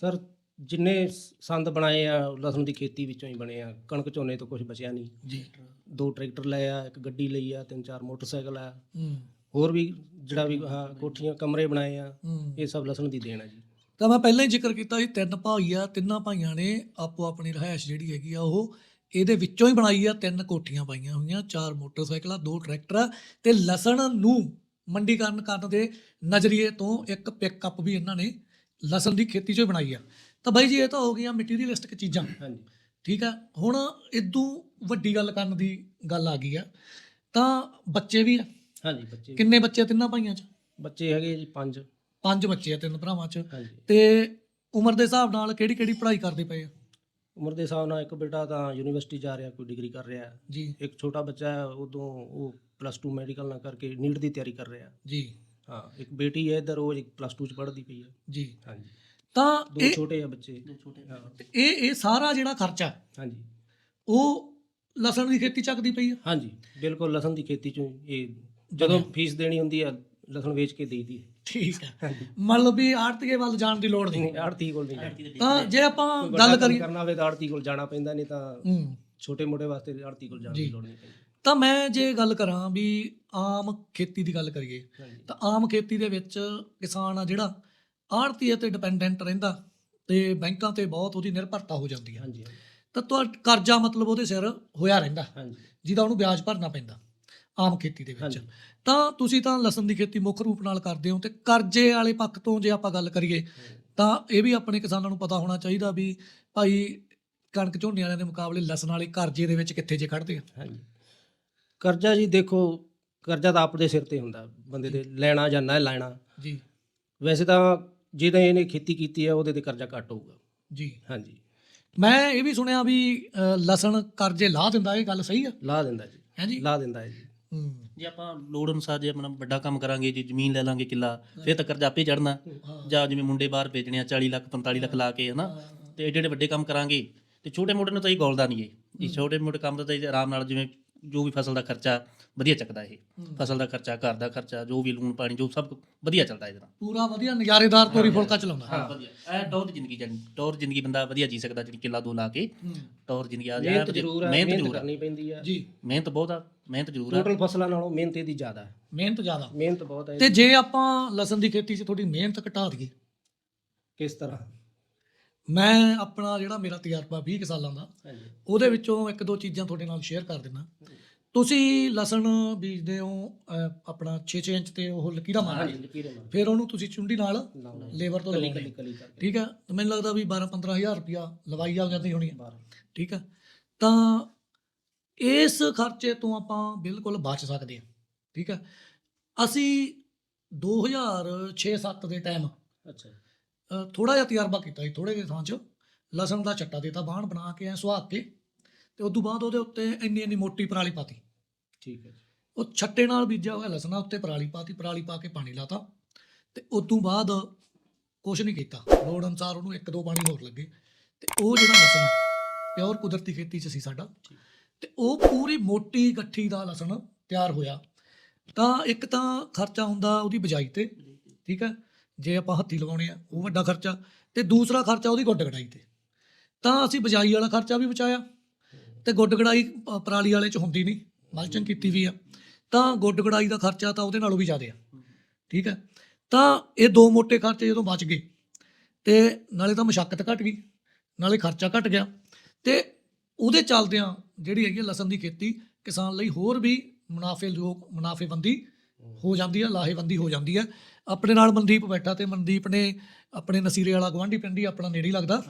ਸਰ ਜਿੰਨੇ ਸੰਦ ਬਣਾਏ ਆ ਲਸਣ ਦੀ ਖੇਤੀ ਵਿੱਚੋਂ ਹੀ ਬਣੇ ਆ। ਕਣਕ ਝੋਨੇ ਤੋਂ ਕੁਝ ਬਚਿਆ ਨਹੀਂ। ਜੀ। ਦੋ ਟਰੈਕਟਰ ਲੈ ਆ ਇੱਕ ਗੱਡੀ ਲਈ ਆ ਤਿੰਨ ਚਾਰ ਮੋਟਰਸਾਈਕਲ ਆ। ਹੋਰ ਵੀ ਜਿਹੜਾ ਵੀ ਕੋਠੀਆਂ ਕਮਰੇ ਬਣਾਏ ਆ ਇਹ ਸਭ ਲਸਣ ਦੀ ਦੇਣ ਆ ਜੀ। ਤਾਂ ਮੈਂ ਪਹਿਲਾਂ ਹੀ ਜ਼ਿਕਰ ਕੀਤਾ ਸੀ ਤਿੰਨ ਭਾਈ ਆ ਤਿੰਨਾਂ ਭਾਈਆਂ ਨੇ ਆਪੋ ਆਪਣੀ ਰਹਿائش ਜਿਹੜੀ ਹੈਗੀ ਆ ਉਹ ਇਹਦੇ ਵਿੱਚੋਂ ਹੀ ਬਣਾਈ ਆ ਤਿੰਨ ਕੋਠੀਆਂ ਪਾਈਆਂ ਹੋਈਆਂ ਚਾਰ ਮੋਟਰਸਾਈਕਲਾਂ ਦੋ ਟਰੈਕਟਰ ਤੇ ਲਸਣ ਨੂੰ ਮੰਡੀਕਰਨ ਕਰਨ ਦੇ ਨਜ਼ਰੀਏ ਤੋਂ ਇੱਕ ਪਿਕਅਪ ਵੀ ਇਹਨਾਂ ਨੇ ਲਸਣ ਦੀ ਖੇਤੀ 'ਚੋਂ ਬਣਾਈ ਆ। ਤਾਂ ਬਾਈ ਜੀ ਇਹ ਤਾਂ ਹੋ ਗਈਆਂ ਮਟੀਰੀਅਲਿਸਟਿਕ ਚੀਜ਼ਾਂ। ਹਾਂਜੀ। ਠੀਕ ਆ? ਹੁਣ ਇਦੋਂ ਵੱਡੀ ਗੱਲ ਕਰਨ ਦੀ ਗੱਲ ਆ ਗਈ ਆ। ਤਾਂ ਬੱਚੇ ਵੀ ਆ। ਹਾਂਜੀ ਬੱਚੇ ਕਿੰਨੇ ਬੱਚੇ ਆ ਤਿੰਨਾਂ ਭਾਈਆਂ 'ਚ? ਬੱਚੇ ਹੈਗੇ ਜੀ ਪੰਜ। ਪੰਜ ਬੱਚੇ ਆ ਤਿੰਨ ਭਰਾਵਾਂ 'ਚ। ਹਾਂਜੀ। ਤੇ ਉਮਰ ਦੇ ਹਿਸਾਬ ਨਾਲ ਕਿਹੜੀ ਕਿਹੜੀ ਪੜ੍ਹਾਈ ਕਰਦੇ ਪਏ ਆ? ਉਮਰ ਦੇ ਹਿਸਾਬ ਨਾਲ ਇੱਕ ਬੇਟਾ ਤਾਂ ਯੂਨੀਵਰਸਿਟੀ ਜਾ ਰਿਹਾ ਕੋਈ ਡਿਗਰੀ ਕਰ ਰਿਹਾ। ਜੀ। ਇੱਕ ਛੋਟਾ ਬੱਚਾ ਹੈ ਉਦੋਂ ਉਹ ਪਲੱਸ 2 ਮੈਡੀਕਲ ਨਾਲ ਕਰਕੇ ਨੀਟ ਦੀ ਤਿਆਰੀ ਕਰ ਰਿਹਾ। ਜੀ। ਹਾਂ ਇੱਕ ਬੇਟੀ ਹੈ ਇੱਧਰ ਉਹ ਪਲੱਸ 2 ਚ ਪੜ੍ਹਦੀ ਪਈ ਹੈ। ਜੀ। ਹਾਂਜੀ। ਤਾਂ ਦੋ ਇਹ ਛੋਟੇ ਆ ਬੱਚੇ। ਦੋ ਛੋਟੇ ਹਾਂ। ਇਹ ਇਹ ਸਾਰਾ ਜਿਹੜਾ ਖਰਚਾ ਹਾਂਜੀ। ਉਹ ਲਸਣ ਦੀ ਖੇਤੀ ਚੱਕਦੀ ਪਈ ਆ? ਹਾਂਜੀ ਬਿਲਕੁਲ ਲਸਣ ਦੀ ਖੇਤੀ ਚੋਂ ਇਹ ਜਦੋਂ ਫੀਸ ਦੇਣੀ ਹੁੰਦੀ ਆ ਲਸਣ ਵੇਚ ਕੇ ਦੇਈਦੀ ਠੀਕ ਹੈ ਮੰਨ ਲਓ ਵੀ ਆੜਤੀਏ ਵੱਲ ਜਾਣ ਦੀ ਲੋੜ ਨਹੀਂ। ਨਹੀਂ ਆੜਤੀ ਕੋਲ ਨਹੀਂ ਤਾਂ ਜੇ ਆਪਾਂ ਕੋਈ ਗੱਲ ਕੰਮ ਕਰੀਏ ਕਰਨਾ ਹੋਵੇ ਤਾਂ ਆੜਤੀ ਕੋਲ ਜਾਣਾ ਪੈਂਦਾ ਨਹੀਂ ਤਾਂ ਹੂੰ। ਛੋਟੇ ਮੋਟੇ ਵਾਸਤੇ ਆੜਤੀ ਕੋਲ ਜਾਣ ਦੀ ਜੀ। ਲੋੜ ਨਹੀਂ ਪੈਂਦੀ। ਤਾਂ ਮੈਂ ਜੇ ਗੱਲ ਕਰਾਂ ਵੀ ਆਮ ਖੇਤੀ ਦੀ ਗੱਲ ਕਰੀਏ ਹਾਂਜੀ। ਤਾਂ ਆਮ ਖੇਤੀ ਦੇ ਵਿੱਚ ਕਿਸਾਨ ਆ ਜਿਹੜਾ ਆੜਤੀਏ ਤੇ ਡਿਪੈਂਡੈਂਟ ਰਹਿੰਦਾ ਤੇ ਬੈਂਕਾਂ ਤੇ ਬਹੁਤ ਉਹਦੀ ਨਿਰਭਰਤਾ ਹੋ ਜਾਂਦੀ ਹੈ ਹਾਂਜੀ ਤਾਂ ਤੁਹਾਡਾ ਕਰਜ਼ਾ ਮਤਲਬ ਉਹਦੇ ਸਿਰ ਹੋਇਆ ਰਹਿੰਦਾ ਹਾਂਜੀ। ਜਿਹਦਾ ਉਹਨੂੰ ਵਿਆਜ ਭਰਨਾ ਪੈਂਦਾ ਆਮ ਖੇਤੀ ਦੇ ਵਿੱਚ। ਤਾਂ ਤੁਸੀਂ ਤਾਂ ਲਸਣ ਦੀ ਖੇਤੀ ਮੁੱਖ ਰੂਪ ਨਾਲ ਕਰਦੇ ਹੋ ਤੇ ਕਰਜ਼ੇ ਵਾਲੇ ਪੱਖ ਤੋਂ ਜੇ ਆਪਾਂ ਗੱਲ ਕਰੀਏ ਤਾਂ ਇਹ ਵੀ ਆਪਣੇ ਕਿਸਾਨਾਂ ਨੂੰ ਪਤਾ ਹੋਣਾ ਚਾਹੀਦਾ ਵੀ ਭਾਈ ਕਣਕ ਝੋਨੇ ਵਾਲਿਆਂ ਦੇ ਮੁਕਾਬਲੇ ਲਸਣ ਵਾਲੇ ਕਰਜ਼ੇ ਦੇ ਵਿੱਚ ਕਿੱਥੇ ਜੇ ਖੜਦੇ ਆ। ਹਾਂਜੀ। ਕਰਜ਼ਾ ਜੀ ਦੇਖੋ ਕਰਜ਼ਾ ਤਾਂ ਆਪਦੇ ਸਿਰ ਤੇ ਹੁੰਦਾ। ਬੰਦੇ ਦੇ ਲੈਣਾ ਜਾਂ ਨਾ ਲੈਣਾ। ਜੀ। ਵੈਸੇ ਤਾਂ ਜਿਹਦੇ ਇਹਨੇ ਖੇਤੀ ਕੀਤੀ ਹੈ ਉਹਦੇ ਤੇ ਕਰਜ਼ਾ ਘੱਟ ਹੋਊਗਾ। ਜੀ। ਹਾਂਜੀ। ਮੈਂ ਇਹ ਵੀ ਸੁਣਿਆ ਵੀ ਅ, ਲਸਣ ਕਰਜ਼ੇ ਲਾ ਦਿੰਦਾ ਇਹ ਗੱਲ ਸਹੀ ਆ? ਲਾ ਦਿੰਦਾ ਜੀ। ਹੈ ਜੀ? ਲਾ ਦਿੰਦਾ ਹੈ ਜੀ। ਹੂੰ। ਜੇ ਆਪਾਂ ਲੋੜ ਅਨੁਸਾਰ ਜੇ ਆਪਣਾ ਵੱਡਾ ਕੰਮ ਕਰਾਂਗੇ ਜੇ ਜ਼ਮੀਨ ਲੈ ਲਾਂਗੇ ਕਿੱਲਾ ਫਿਰ ਤਾਂ ਕਰਜ਼ਾ ਆਪੇ ਚੜਨਾ ਜਾਂ ਜਿਵੇਂ ਮੁੰਡੇ ਬਾਹਰ ਭੇਜਣੇ ਆ 40 ਲੱਖ 45 ਲੱਖ ਲਾ ਕੇ ਹਨਾ। ਤੇ ਏਡੇ ਏਡੇ ਵੱਡੇ ਕੰਮ ਕਰਾਂਗੇ ਤੇ ਛੋਟੇ ਮੋਟੇ ਨੂੰ ਤਾਂ ਇਹ ਗੋਲਦਾ ਨਹੀਂ ਇਹ। ਇਹ ਛੋਟੇ ਮੋਟੇ ਕੰਮ ਦਾ ਤਾਂ ਇਹ ਆਰਾਮ ਨਾਲ ਜਿਵੇਂ ਜੋ ਵੀ ਫਸਲ ਦਾ ਖਰਚਾ ਵਧੀਆ ਚੱਕਦਾ ਇਹ ਫਸਲ ਦਾ ਖਰਚਾ ਘਰ ਦਾ ਖਰਚਾ ਜੋ ਵੀ ਲੂਣ ਪਾਣੀ ਜੋ ਸਭ ਵਧੀਆ ਚੱਲਦਾ ਇਹਦੇ ਨਾਲ। ਪੂਰਾ ਵਧੀਆ ਨਜ਼ਾਰੇਦਾਰ ਤੋਰੀ ਫੁਲਕਾ ਚਲਾਉਂਦਾ। ਹਾਂ ਵਧੀਆ। ਇਹ ਟੌਰ ਜ਼ਿੰਦਗੀ ਜਾਨੀ ਟੌਰ ਜ਼ਿੰਦਗੀ ਬੰਦਾ ਵਧੀਆ ਜੀ ਸਕਦਾ ਜਿਹੜੀ ਕਿੱਲਾ ਦੋ ਲਾ ਕੇ। ਟੌਰ ਜ਼ਿੰਦਗੀ ਆ ਮਿਹਨਤ ਜ਼ਰੂਰ ਹੈ ਮਿਹਨਤ ਜ਼ਰੂਰ ਆ। ਕਰਨੀ ਪੈਂਦੀ ਹੈ ਜੀ। ਮਿਹਨਤ ਬਹੁਤ ਆ ਮਿਹਨਤ ਜ਼ਰੂਰ ਆ। ਟੋਟਲ ਫਸਲਾਂ ਨਾਲੋਂ ਮਿਹਨਤ ਇਹਦੀ ਜ਼ਿਆਦਾ ਹੈ। ਮਿਹਨਤ ਜ਼ਿਆਦਾ। ਮਿਹਨਤ ਬਹੁਤ ਹੈ ਤੇ ਜੇ ਆਪਾਂ ਲਸਣ ਦੀ ਖੇਤੀ 'ਚ ਥੋੜੀ ਮਿਹਨਤ ਘਟਾ ਦਈਏ ਕਿਸ ਤਰ੍ਹਾਂ? ਮੈਂ ਆਪਣਾ ਜਿਹੜਾ ਮੇਰਾ ਤਜਰਬਾ 20 ਕੁ ਸਾਲਾਂ ਦਾ ਹਾਂਜੀ। ਉਹਦੇ ਵਿੱਚੋਂ ਇੱਕ ਦੋ ਚੀਜ਼ਾਂ ਤੁਹਾਡੇ ਨਾਲ ਸ਼ੇਅਰ ਕਰ ਦਿੰਦਾ। ਤੁਸੀਂ ਲਸਣ ਬੀਜਦੇ ਹੋ ਅਹ, ਆਪਣਾ 6-6 ਇੰਚ ਤੇ ਉਹ ਲਕੀਰਾ ਮਾਰਦੇ ਲਕੀਰੇ ਮਾਰ ਫਿਰ ਉਹਨੂੰ ਤੁਸੀਂ ਚੁੰਡੀ ਨਾਲ ਲੇਬਰ ਤੋਂ ਕਲੀ ਲਵਾਉਂਦੇ ਕਲੀ ਹੋ। ਕਲੀ ਕਰਕੇ। ਠੀਕ ਹੈ ਤੇ ਮੈਨੂੰ ਲੱਗਦਾ ਵੀ 12-15000 ਰੁਪਿਆ ਲਵਾਈ ਆ ਜਾਂਦੀ ਹੋਣੀ ਹੈ ਬਾਹਰ ਠੀਕ ਹੈ ਤਾਂ ਇਸ ਖਰਚੇ ਤੋਂ ਆਪਾਂ ਬਿਲਕੁਲ ਬਚ ਸਕਦੇ ਹਾਂ ਠੀਕ ਹੈ ਅਸੀਂ 2006-7 ਦੇ ਟਾਈਮ ਅੱਛਾ। ਥੋੜਾ ਜਿਹਾ ਤਜਰਬਾ ਕੀਤਾ ਸੀ ਥੋੜੇ ਜਿਹੇ ਥਾਂ 'ਚ। ਲਸਣ ਦਾ ਚੱਟਾ ਦੇਤਾ ਬਾਣ ਬਣਾ ਕੇ ਐ ਸੁਹਾਗ ਕੇ ਤੇ ਉਸ ਤੋਂ ਬਾਅਦ ਉਹਦੇ ਉੱਤੇ ਇੰਨੀ ਇੰਨੀ ਮੋਟੀ ਪਰਾਲੀ ਪਾਤੀ। ਠੀਕ ਹੈ ਜੀ। ਉਹ ਛੱਟੇ ਨਾਲ ਬੀਜਿਆ ਹੋਇਆ ਲਸਣਾ ਉੱਤੇ ਪਰਾਲੀ ਪਾਤੀ ਪਰਾਲੀ ਪਾ ਕੇ ਪਾਣੀ ਲਾਤਾ ਤੇ ਉਸ ਤੋਂ ਬਾਅਦ ਕੁਛ ਨਹੀਂ ਕੀਤਾ। ਲੋੜ ਅਨੁਸਾਰ ਉਹਨੂੰ ਇੱਕ ਦੋ ਪਾਣੀ ਹੋਰ ਲੱਗੇ। ਤੇ ਉਹ ਜਿਹੜਾ ਲਸਣ ਪਿਓਰ ਕੁਦਰਤੀ ਖੇਤੀ 'ਚ ਸੀ ਸਾਡਾ ਤੇ ਉਹ ਪੂਰੀ ਮੋਟੀ ਗੱਠੀ ਦਾ ਲਸਣ ਤਿਆਰ ਹੋਇਆ। ਤਾਂ ਇੱਕ ਤਾਂ ਖਰਚਾ ਹੁੰਦਾ ਉਹਦੀ ਬਜਾਈ ਤੇ ਠੀਕ ਹੈ। ਜੇ ਆਪਾਂ ਹੱਥੀ ਲਗਾਉਣੇ ਆ, ਉਹ ਵੱਡਾ ਖਰਚਾ ਤੇ ਦੂਸਰਾ ਖਰਚਾ ਉਹਦੀ ਗੁੱਡ ਗੜਾਈ ਤੇ। ਤਾਂ ਅਸੀਂ ਬਜਾਈ ਵਾਲਾ ਖਰਚਾ ਵੀ ਬਚਾਇਆ ਤੇ ਗੁੱਡ ਗੜਾਈ ਪਰਾਲੀ ਵਾਲੇ ਚ ਹੁੰਦੀ ਨਹੀਂ ਮਲਚਿੰਗ ਕੀਤੀ ਵੀ ਆ। ਤਾਂ ਗੁੱਡ ਗੜਾਈ ਦਾ ਖਰਚਾ ਤਾਂ ਉਹਦੇ ਨਾਲੋਂ ਵੀ ਜ਼ਿਆਦਾ ਆ, ਠੀਕ ਹੈ? ਤਾਂ ਇਹ ਦੋ ਮੋਟੇ ਖਰਚੇ ਜਦੋਂ ਬਚ ਗਏ ਤੇ ਨਾਲੇ ਤਾਂ ਮਸ਼ੱਕਤ ਘਟ ਗਈ, ਨਾਲੇ ਖਰਚਾ ਘਟ ਗਿਆ ਤੇ ਉਹਦੇ ਚੱਲਦਿਆਂ ਜਿਹੜੀ ਹੈਗੀ ਆ ਲਸਣ ਦੀ ਖੇਤੀ ਕਿਸਾਨ ਲਈ ਹੋਰ ਵੀ ਮੁਨਾਫੇਯੋਗ ਮੁਨਾਫੇਬੰਦੀ ਹੋ ਜਾਂਦੀ ਹੈ ਲਾਹੇਵੰਦੀ ਹੋ ਜਾਂਦੀ ਹੈ ਆਪਣੇ ਨਾਲ ਮਨਦੀਪ ਬੈਠਾ ਤੇ ਮਨਦੀਪ ਨੇ ਆਪਣੇ ਨਸੀਰੇ ਵਾਲਾ ਗਵਾਂਢੀ ਪਿੰਡ ਹੀ ਆਪਣਾ ਨੇੜੇ ਹੀ ਲੱਗਦਾ।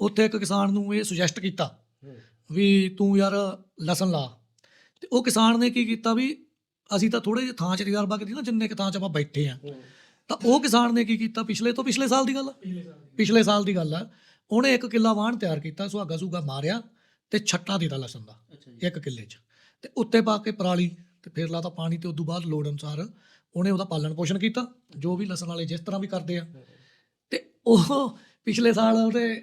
ਉੱਥੇ ਇੱਕ ਕਿਸਾਨ ਨੂੰ ਇਹ ਸੁਜੈਸਟ ਕੀਤਾ ਵੀ ਤੂੰ ਯਾਰ ਲਸਣ ਲਾ। ਤੇ ਉਹ ਕਿਸਾਨ ਨੇ ਕੀ ਕੀਤਾ ਵੀ ਅਸੀਂ ਤਾਂ ਥੋੜੇ ਜਿਹੇ ਥਾਂ 'ਚ ਤਜਰਬਾ ਕੀਤੀ ਨਾ ਜਿੰਨੇ ਕੁ ਥਾਂ 'ਚ ਆਪਾਂ ਬੈਠੇ ਆ ਤਾਂ ਉਹ ਕਿਸਾਨ ਨੇ ਕੀ ਕੀਤਾ ਪਿਛਲੇ ਤੋਂ ਪਿਛਲੇ ਸਾਲ ਦੀ ਗੱਲ ਆ? ਪਿਛਲੇ ਸਾਲ ਦੀ। ਗੱਲ ਆ। ਉਹਨੇ ਇੱਕ ਕਿੱਲਾ ਵਾਹਣ ਤਿਆਰ ਕੀਤਾ ਸੁਹਾਗਾ ਸੁਗਾ ਮਾਰਿਆ ਤੇ ਛੱਟਾ ਦੇਤਾ ਲਸਣ ਦਾ ਇੱਕ ਕਿੱਲੇ 'ਚ। ਤੇ ਉੱਤੇ ਪਾ ਕੇ ਪਰਾਲੀ ਤੇ ਫਿਰ ਲਾਤਾ ਪਾਣੀ ਤੇ ਉਦੋਂ ਬਾਅਦ ਲੋੜ ਅਨੁਸਾਰ ਉਹਨੇ ਉਹਦਾ ਪਾਲਣ ਪੋਸ਼ਣ ਕੀਤਾ ਜੋ ਵੀ ਲਸਣ ਵਾਲੇ ਜਿਸ ਤਰ੍ਹਾਂ ਵੀ ਕਰਦੇ ਆ। ਤੇ ਉਹ ਪਿਛਲੇ ਸਾਲ ਉਹਦੇ